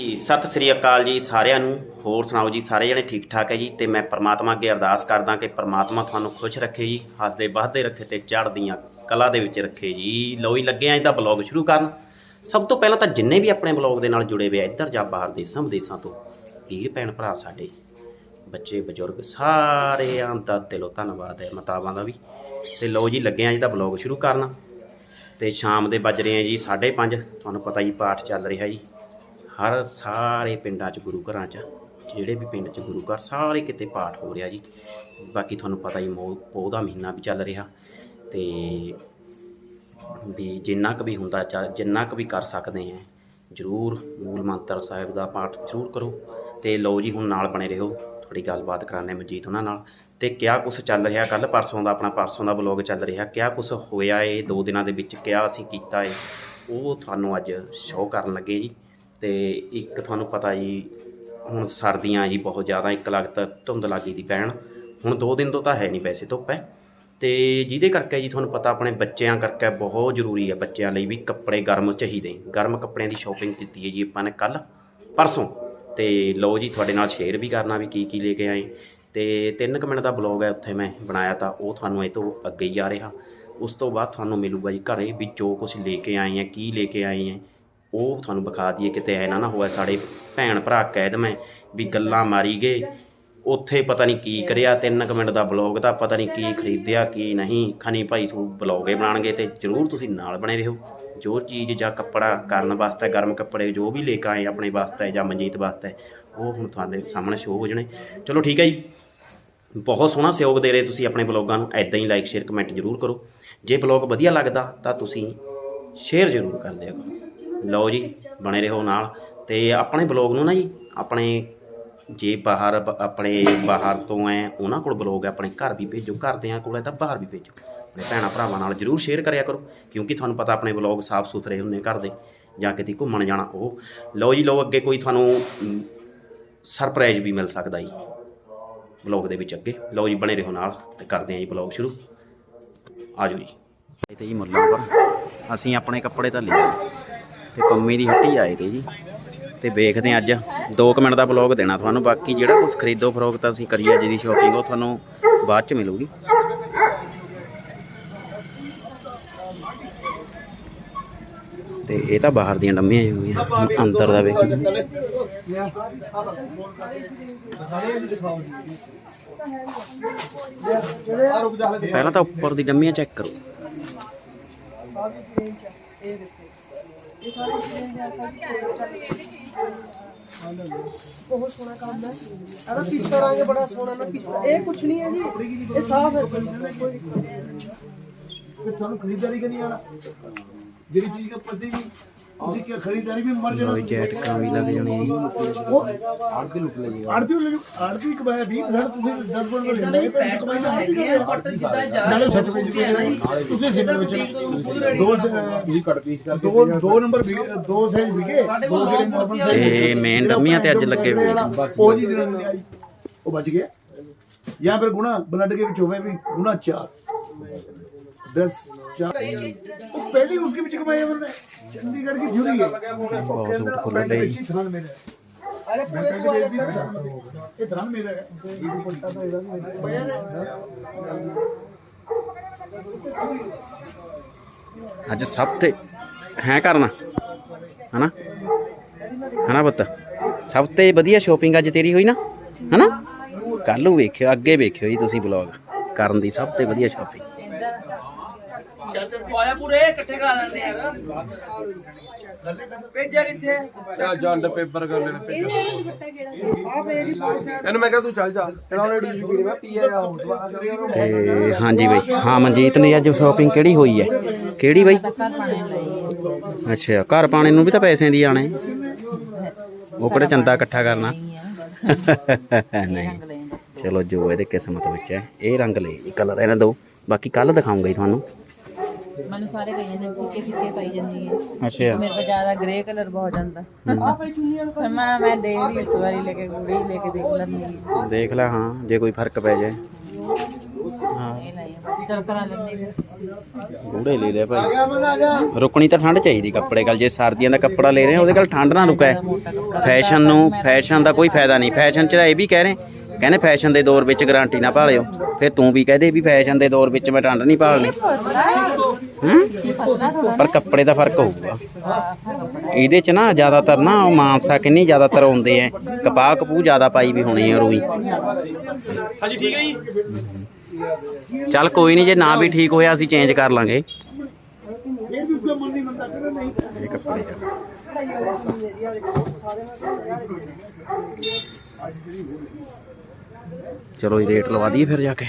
ਜੀ ਸਤਿ ਸ੍ਰੀ ਅਕਾਲ ਜੀ ਸਾਰਿਆਂ ਨੂੰ। ਹੋਰ ਸੁਣਾਓ ਜੀ, ਸਾਰੇ ਜਣੇ ਠੀਕ ਠਾਕ ਹੈ ਜੀ? ਤੇ ਮੈਂ ਪਰਮਾਤਮਾ ਅੱਗੇ ਅਰਦਾਸ ਕਰਦਾ ਕਿ ਪਰਮਾਤਮਾ ਤੁਹਾਨੂੰ ਖੁਸ਼ ਰੱਖੇ ਜੀ, ਹੱਸਦੇ ਵਸਦੇ ਰੱਖੇ ਤੇ ਚੜ੍ਹਦੀਆਂ ਕਲਾ ਦੇ ਵਿੱਚ ਰੱਖੇ ਜੀ। ਲਓ ਹੀ ਲੱਗੇ ਆਂ ਇਹਦਾ ਬਲੌਗ ਸ਼ੁਰੂ ਕਰਨ। ਸਭ ਤੋਂ ਪਹਿਲਾਂ ਤਾਂ ਜਿੰਨੇ ਵੀ ਆਪਣੇ ਬਲੌਗ ਦੇ ਨਾਲ ਜੁੜੇ ਹੋਏ ਆ, ਇੱਧਰ ਜਾਂ ਬਾਹਰ ਦੇਸ਼ਾਂ ਵਿਦੇਸ਼ਾਂ ਤੋਂ, ਵੀਰ ਭੈਣ ਭਰਾ ਸਾਡੇ, ਬੱਚੇ, ਬਜ਼ੁਰਗ ਸਾਰਿਆਂ ਦਾ ਦਿਲੋਂ ਧੰਨਵਾਦ ਹੈ, ਮਤਾਵਾਂ ਦਾ ਵੀ। ਤੇ ਲੋ ਜੀ ਲੱਗੇ ਆਂ ਇਹਦਾ ਬਲੌਗ ਸ਼ੁਰੂ ਕਰਨ। ਤੇ ਸ਼ਾਮ ਦੇ ਵੱਜ ਰਹੇ ਆ ਜੀ 5:30 ਤੁਹਾਨੂੰ ਪਤਾ ਜੀ, ਪਾਠ ਚੱਲ ਰਿਹਾ ਜੀ। ਹਰ ਸਾਰੇ ਪਿੰਡਾਂ 'ਚ ਗੁਰੂ ਘਰਾਂ 'ਚ, ਜਿਹੜੇ ਵੀ ਪਿੰਡ 'ਚ ਗੁਰੂ ਘਰ ਸਾਰੇ ਕਿਤੇ ਪਾਠ ਹੋ ਰਿਹਾ ਜੀ। ਬਾਕੀ ਤੁਹਾਨੂੰ ਪਤਾ ਹੀ ਮੋਹ, ਪੋਹ ਦਾ ਮਹੀਨਾ ਵੀ ਚੱਲ ਰਿਹਾ ਤੇ ਵੀ ਜਿੰਨਾ ਕੁ ਵੀ ਹੁੰਦਾ ਚਾ, ਜਿੰਨਾ ਕੁ ਵੀ ਕਰ ਸਕਦੇ ਆ, ਜਰੂਰ ਮੂਲ ਮੰਤਰ ਸਾਹਿਬ ਦਾ ਪਾਠ ਜਰੂਰ ਕਰੋ। ਤੇ ਲਓ ਜੀ, ਹੁਣ ਨਾਲ ਬਣੇ ਰਹੋ। ਥੋੜੀ ਗੱਲਬਾਤ ਕਰਾਣੇ ਮਨਜੀਤ ਉਹਨਾਂ ਨਾਲ। ਤੇ ਕਿਆ ਕੁਛ ਚੱਲ ਰਿਹਾ ਕੱਲ ਪਰਸੋਂ ਦਾ ਆਪਣਾ ਪਰਸੋਂ ਦਾ ਬਲੌਗ ਚੱਲ ਰਿਹਾ। ਕਿਆ ਕੁਛ ਹੋਇਆ ਏ, ਦੋ ਦਿਨਾਂ ਦੇ ਵਿੱਚ ਕਿਆ ਅਸੀਂ ਕੀਤਾ ਏ, ਉਹ ਤੁਹਾਨੂੰ ਅੱਜ ਸ਼ੋਅ ਕਰਨ ਲੱਗੇ ਜੀ। ਤੇ ਇੱਕ ਤੁਹਾਨੂੰ ਪਤਾ ਜੀ, ਹੁਣ ਸਰਦੀਆਂ ਜੀ ਬਹੁਤ ਜ਼ਿਆਦਾ, ਇੱਕ ਲਗਤ ਧੁੰਦ ਲੱਗੀ ਦੀ ਪੈਣ। ਹੁਣ ਦੋ ਦਿਨ ਤੋਂ ਤਾਂ ਹੈ ਨਹੀਂ ਵੈਸੇ ਧੁੱਪ ਹੈ। ਤੇ ਜਿਹਦੇ ਕਰਕੇ ਜੀ ਤੁਹਾਨੂੰ ਪਤਾ ਆਪਣੇ ਬੱਚਿਆਂ ਕਰਕੇ ਬਹੁਤ ਜ਼ਰੂਰੀ ਹੈ, ਬੱਚਿਆਂ ਲਈ ਵੀ ਕੱਪੜੇ ਗਰਮ ਚਾਹੀਦੇ। ਗਰਮ ਕੱਪੜਿਆਂ ਦੀ ਸ਼ਾਪਿੰਗ ਕੀਤੀ ਹੈ ਜੀ ਆਪਾਂ ਨੇ ਕੱਲ ਪਰਸੋਂ। ਤੇ ਲਓ ਜੀ ਤੁਹਾਡੇ ਨਾਲ ਸ਼ੇਅਰ ਵੀ ਕਰਨਾ ਵੀ ਕੀ ਕੀ ਲੈ ਕੇ ਆਏ। ਤੇ 3 ਕੁ ਮਿੰਟ ਦਾ ਬਲੌਗ ਹੈ, ਉੱਥੇ ਮੈਂ ਬਣਾਇਆ ਤਾਂ ਉਹ ਤੁਹਾਨੂੰ ਇਹ ਤੋਂ ਅੱਗੇ ਹੀ ਆ ਰਿਹਾ। ਉਸ ਤੋਂ ਬਾਅਦ ਤੁਹਾਨੂੰ ਮਿਲੂਗਾ ਜੀ ਘਰੇ ਵੀ ਜੋ ਕੁਝ ਲੈ ਕੇ ਆਏ ਆ, ਕੀ ਲੈ ਕੇ ਆਏ ਆ। ਉਹ ਤੁਹਾਨੂੰ ਵਿਖਾ ਦਈਏ ਕਿਤੇ ਐ ਨਾ ਨਾ ਹੋਇਆ ਸਾਡੇ ਭੈਣ ਭਰਾ ਕਹਿ ਦਵੇਂ ਵੀ ਗੱਲਾਂ ਮਾਰੀ ਗਏ। ਉੱਥੇ ਪਤਾ ਨਹੀਂ ਕੀ ਕਰਿਆ, ਤਿੰਨ ਕੁ ਮਿੰਟ ਦਾ ਬਲੌਗ ਦਾ ਪਤਾ ਨਹੀਂ ਕੀ ਖਰੀਦਿਆ, ਕੀ ਨਹੀਂ। ਖਣੀ ਭਾਈ ਸੂ ਬਲੌਗੇ ਬਣਾਣਗੇ ਤੇ ਜਰੂਰ ਤੁਸੀਂ ਨਾਲ ਬਣੇ ਰਹੋ। ਜੋ ਚੀਜ਼ ਜਾਂ ਕੱਪੜਾ ਕਰਨ ਵਾਸਤੇ, ਗਰਮ ਕੱਪੜੇ, ਜੋ ਵੀ ਲੈ ਕੇ ਆਏ ਆਪਣੇ ਵਾਸਤੇ ਜਾਂ ਮਨਜੀਤ ਵਾਸਤੇ, ਉਹ ਹੁਣ ਤੁਹਾਡੇ ਸਾਹਮਣੇ ਸ਼ੋਅ ਹੋ ਜਾਣੇ। ਚਲੋ ਠੀਕ ਹੈ ਜੀ। ਬਹੁਤ ਸੋਹਣਾ ਸਹਿਯੋਗ ਦੇ ਰਹੇ ਤੁਸੀਂ ਆਪਣੇ ਬਲੌਗਾਂ ਨੂੰ। ਐਦਾਂ ਹੀ ਲਾਈਕ ਸ਼ੇਅਰ ਕਮੈਂਟ ਜ਼ਰੂਰ ਕਰੋ। ਜੇ ਬਲੌਗ ਵਧੀਆ ਲੱਗਦਾ ਤਾਂ ਤੁਸੀਂ ਸ਼ੇਅਰ ਜ਼ਰੂਰ ਕਰ ਦਿਆ ਕਰੋ। ਲਓ ਜੀ, ਬਣੇ ਰਹੋ ਨਾਲ। ਤੇ ਆਪਣੇ ਬਲੌਗ ਨੂੰ ਨਾ ਜੀ, ਆਪਣੇ ਜੇ ਬਾਹਰ, ਆਪਣੇ ਬਾਹਰ ਤੋਂ ਐ, ਉਹਨਾਂ ਕੋਲ ਬਲੌਗ ਹੈ, ਆਪਣੇ ਘਰ ਵੀ ਭੇਜੋ, ਘਰਦਿਆਂ ਕੋਲ ਹੈ ਤਾਂ ਬਾਹਰ ਵੀ ਭੇਜੋ। ਆਪਣੇ ਭੈਣਾਂ ਭਰਾਵਾਂ ਨਾਲ ਜ਼ਰੂਰ ਸ਼ੇਅਰ ਕਰਿਆ ਕਰੋ, ਕਿਉਂਕਿ ਤੁਹਾਨੂੰ ਪਤਾ ਆਪਣੇ ਬਲੌਗ ਸਾਫ਼ ਸੁਥਰੇ ਹੁੰਦੇ ਘਰ ਦੇ, ਜਾਂ ਕਿਤੇ ਘੁੰਮਣ ਜਾਣਾ ਉਹ। ਲਓ ਜੀ, ਲਓ ਅੱਗੇ ਕੋਈ ਤੁਹਾਨੂੰ ਸਰਪ੍ਰਾਈਜ਼ ਵੀ ਮਿਲ ਸਕਦਾ ਜੀ, ਬਲੌਗ ਦੇ ਵਿੱਚ ਅੱਗੇ। ਲਓ ਜੀ, ਬਣੇ ਰਹੋ ਨਾਲ ਤੇ ਕਰਦੇ ਹਾਂ ਜੀ ਬਲੌਗ ਸ਼ੁਰੂ। ਆਜੋ ਜੀ। ਇਹ ਤੇ ਜੀ ਮੁੱਲਾਂ ਪਰ, ਅਸੀਂ ਆਪਣੇ ਕੱਪੜੇ ਤਾਂ ਲੈ ਲਏ ਤੇ ਪੰਮੀ ਦੀ ਹੱਟੀ ਆਏ ਜੀ। ਤੇ ਵੇਖਦੇ ਹਾਂ ਅੱਜ। 2 ਮਿੰਟ ਦਾ ਬਲੌਗ ਦੇਣਾ ਤੁਹਾਨੂੰ। ਬਾਕੀ ਜਿਹੜਾ ਕੁਝ ਖਰੀਦੋ ਫਰੋਖਤ ਅਸੀਂ ਕਰੀਏ ਅੱਜ ਸ਼ਾਪਿੰਗ ਉਹ ਤੁਹਾਨੂੰ ਬਾਅਦ ਚ ਮਿਲੂਗੀ। ਤੇ ਇਹ ਤਾਂ ਬਾਹਰ ਦੀਆਂ ਡੰਮੀਆਂ ਜੀ ਹੋਈਆਂ। ਅੰਦਰ ਦਾ ਵੇਖ ਪਹਿਲਾਂ ਤਾਂ ਉੱਪਰ ਦੀ ਡੰਮੀਆਂ ਚੈੱਕ ਕਰੋ। ਬਹੁਤ ਸੋਹਣਾ ਕੰਮ ਹੈ। ਅਰੇ ਪਿਸਤਾ ਰੰਗ ਬੜਾ ਸੋਹਣਾ ਨਾ ਪਿਸਤਾ ਇਹ ਕੁਛ ਨਹੀਂ ਹੈ ਜੀ। ਇਹ ਸਾਫ਼ ਹੈ। ਕੋਈ ਫਿਰ ਤੁਹਾਨੂੰ ਖਰੀਦਦਾਰੀ ਕਰਨੀ ਆਣਾ ਜਿਹੜੀ ਚੀਜ਼ ਦਾ ਪਤੀ ਜੀ ਤੁਸੀਂ ਕੀ ਖਰੀਦਦਾਰੀ ਵੀ ਮਰ ਜਾਣਾ ਲੋਈ ਜੈਟਕਾਂ ਵੀ ਲੱਗ ਜਾਣੀਆਂ ਜੀ। ਆੜਤੀ ਲੁਕ ਲਈ ਆੜਤੀ ਲੁਕ ਆੜਤੀ ਕਮਾਇਆ 20 ਘਰ ਤੁਸੀਂ 10 ਬਣ ਕੇ ਲੈਣੇ ਪੈਸੇ ਕਮਾਈ ਤਾਂ ਆੜਤੀ ਕਮਾਇਆ ਨਾਲੇ ਸੱਟ ਵਿੱਚ ਤੁਸੀਂ ਸਿੰਗਲ ਵਿੱਚ ਦੋ ਵੀ ਕੱਟ ਪੀਸ ਕਰਕੇ ਦੋ ਦੋ ਨੰਬਰ ਵੀ ਦੋ ਸਾਈਜ਼ ਵਿਕੇ ਦੋ ਜਿਹੜੇ ਨਾਰਮਲ ਸਾਈਜ਼ ਤੇ ਮੇਨ ਡੰਮੀਆਂ ਤੇ ਅੱਜ ਲੱਗੇ ਹੋਏ। ਉਹ ਜੀ ਜਿਹੜਾ ਨਹੀਂ ਆਈ ਉਹ ਬਚ ਗਿਆ। ਜਾਂ ਫਿਰ ਗੁਣਾ ਬਲੱਡ के ਵਿੱਚ ਹੋਵੇ ਵੀ ਗੁਣਾ 4 10 4 ਉਹ ਪਹਿਲੀ ਉਸके ਵਿੱਚ ਕਮਾਇਆ ਉਹਨੇ ਚੰਡੀਗੜ੍ਹ की ड्यूटी है ਬਹੁਤ ਸੂਟ ਖੁੱਲ੍ਹ ਲਏ ਜੀ ਥਾਨ ਮੇਰਾ ਅਰੇ ਪੂਰੇ ਇਹ ਥਾਨ ਮੇਰਾ ਹੈ ਇਹ ਦੁਪੱਟਾ ਤਾਂ ਇਹਦਾ ਵੀ ਅੱਜ ਸਭ ਤੇ ਹੈ ਕਰਨਾ ਹਨਾ ਹਨਾ ਪੁੱਤ ਸਭ ਤੇ ਵਧੀਆ ਸ਼ੋਪਿੰਗ ਅੱਜ ਤੇਰੀ ਹੋਈ ਨਾ ਹਨਾ ਕੱਲ ਨੂੰ ਵੇਖਿਓ ਅੱਗੇ ਵੇਖਿਓ ਜੀ ਤੁਸੀਂ ਬਲੌਗ ਕਰਨ ਦੀ ਸਭ ਤੇ ਵਧੀਆ ਸ਼ੋਪਿੰਗ ਆਇਆ ਪੂਰੇ ਇਕੱਠੇ ਕਰਾ ਲੈਂਦੇ ਹੈਗਾ ਭੇਜਿਆ ਕਿੱਥੇ? ਚੱਲ ਜੰਡ ਪੇਪਰ ਕਰ ਲੈਣ। ਆਹ ਮੇਰੀ ਫੋਰਸ ਹੈ ਇਹਨੂੰ ਮੈਂ ਕਿਹਾ ਤੂੰ ਚੱਲ ਜਾ। ਤੇਰਾ ਉਹਨੇ ਡੀ ਸ਼ੁਕਰੀ ਮੈਂ ਪੀਏ ਆ ਹੁਣ ਦੁਬਾਰਾ ਕਰੀਏ ਉਹਨੂੰ ਤੇ ਹਾਂਜੀ ਬਈ। ਹਾਂ ਮਨਜੀਤ ਨੇ ਅੱਜ ਸ਼ੋਪਿੰਗ ਕਿਹੜੀ ਹੋਈ ਹੈ? ਕਿਹੜੀ ਬਈ? ਅੱਛਾ ਘਰ ਪਾਣੇ ਨੂੰ ਵੀ ਤਾਂ ਪੈਸੇ ਦੀ ਆਣੇ। ਉਹ ਕਿਹੜੇ ਚੰਦਾ ਇਕੱਠਾ ਕਰਨਾ? ਨਹੀਂ। ਚਲੋ ਜੋ ਇਹਦੇ ਕਿਸਮਤ ਵਿੱਚ ਹੈ ਇਹ ਰੰਗ ਲੈ ਕਲਰ ਇਹਨਾਂ ਦੋ। ਬਾਕੀ ਕੱਲ ਦਿਖਾਉਂਗਾ ਜੀ ਤੁਹਾਨੂੰ। ਮੈਨੂੰ ਸਾਰੇ ਕਹੀ ਜਾਂਦੇ ਫਿੱਕੇ ਫਿੱਕੇ ਪਾਈ ਜਾਂਦੀ ਹੈ ਅੱਛਾ। ਮੇਰੇ ਕੋਲ ਜ਼ਿਆਦਾ ਗ੍ਰੇ ਕਲਰ ਬਹੁਤ ਜਾਂਦਾ। ਫਿਰ ਮੈਂ ਮੈਂ ਦੇਖਦੀ ਇਸ ਵਾਰੀ ਲੈ ਕੇ ਗੂੜੀ ਲੈ ਕੇ ਦੇਖ ਲੈਂਦੀ ਹਾਂ। ਦੇਖ ਲੈ ਹਾਂ ਜੇ ਕੋਈ ਫ਼ਰਕ ਪੈ ਜਾਏ। ਹਾਂ। ਇਹ ਲਾਈ ਆ। ਚੱਲ ਕਰਾ ਲੈਂਦੀ ਫਿਰ। ਗੂੜੇ ਲੈ ਲਿਆ ਭਾਈ। ਰੁਕਣੀ ਤਾਂ ਠੰਡ ਚਾਹੀਦੀ ਕੱਪੜੇ ਗੱਲ ਜੇ ਸਰਦੀਆਂ ਦਾ ਕੱਪੜਾ ਲੈ ਰਹੇ ਆ ਉਹਦੇ ਨਾਲ ਠੰਡ ਨਾ ਰੁਕੈ। ਫੈਸ਼ਨ ਨੂੰ ਫੈਸ਼ਨ ਦਾ ਕੋਈ ਫਾਇਦਾ ਨਹੀਂ। ਫੈਸ਼ਨ 'ਚ ਇਹ ਵੀ ਕਹਿ ਰਹੇ ਕਹਿੰਦੇ ਫੈਸ਼ਨ ਦੇ ਦੌਰ ਵਿੱਚ ਗਾਰੰਟੀ ਨਾ ਭਾਲਿਓ। ਫਿਰ ਤੂੰ ਵੀ ਕਹਦੇ ਵੀ ਫੈਸ਼ਨ ਦੇ ਦੌਰ ਵਿੱਚ ਮੈਂ ਠੰਡ ਨਹੀਂ ਭਾਲਣੀ। ਹੂੰ? ਪਰ ਕੱਪੜੇ ਦਾ ਫ਼ਰਕ ਹੋਊਗਾ। ਇਹਦੇ 'ਚ ਨਾ ਜ਼ਿਆਦਾਤਰ ਨਾ ਮਾਨਸਾ ਕਿੰਨੀ ਜ਼ਿਆਦਾਤਰ ਆਉਂਦੇ ਆ ਕਪਾਹ ਕਪੂ ਜ਼ਿਆਦਾ ਪਾਈ ਵੀ ਹੋਣੀ ਆ ਰੂਈ ਹਾਂਜੀ ਠੀਕ ਹੈ ਜੀ। ਚੱਲ ਕੋਈ ਨਹੀਂ ਜੇ ਨਾ ਵੀ ਠੀਕ ਹੋਇਆ ਅਸੀਂ ਚੇਂਜ ਕਰ ਲਾਂਗੇ। ਇਹ ਵੀ ਉਸਦਾ ਮਨ ਨਹੀਂ ਮੰਨਦਾ ਕਹਿੰਦਾ ਨਹੀਂ ਇਹ ਕੱਪੜੇ ਦਾ ਚਲੋ ਇਹ ਰੇਟ ਲਵਾ ਦਈਏ ਫਿਰ ਜਾ ਕੇ।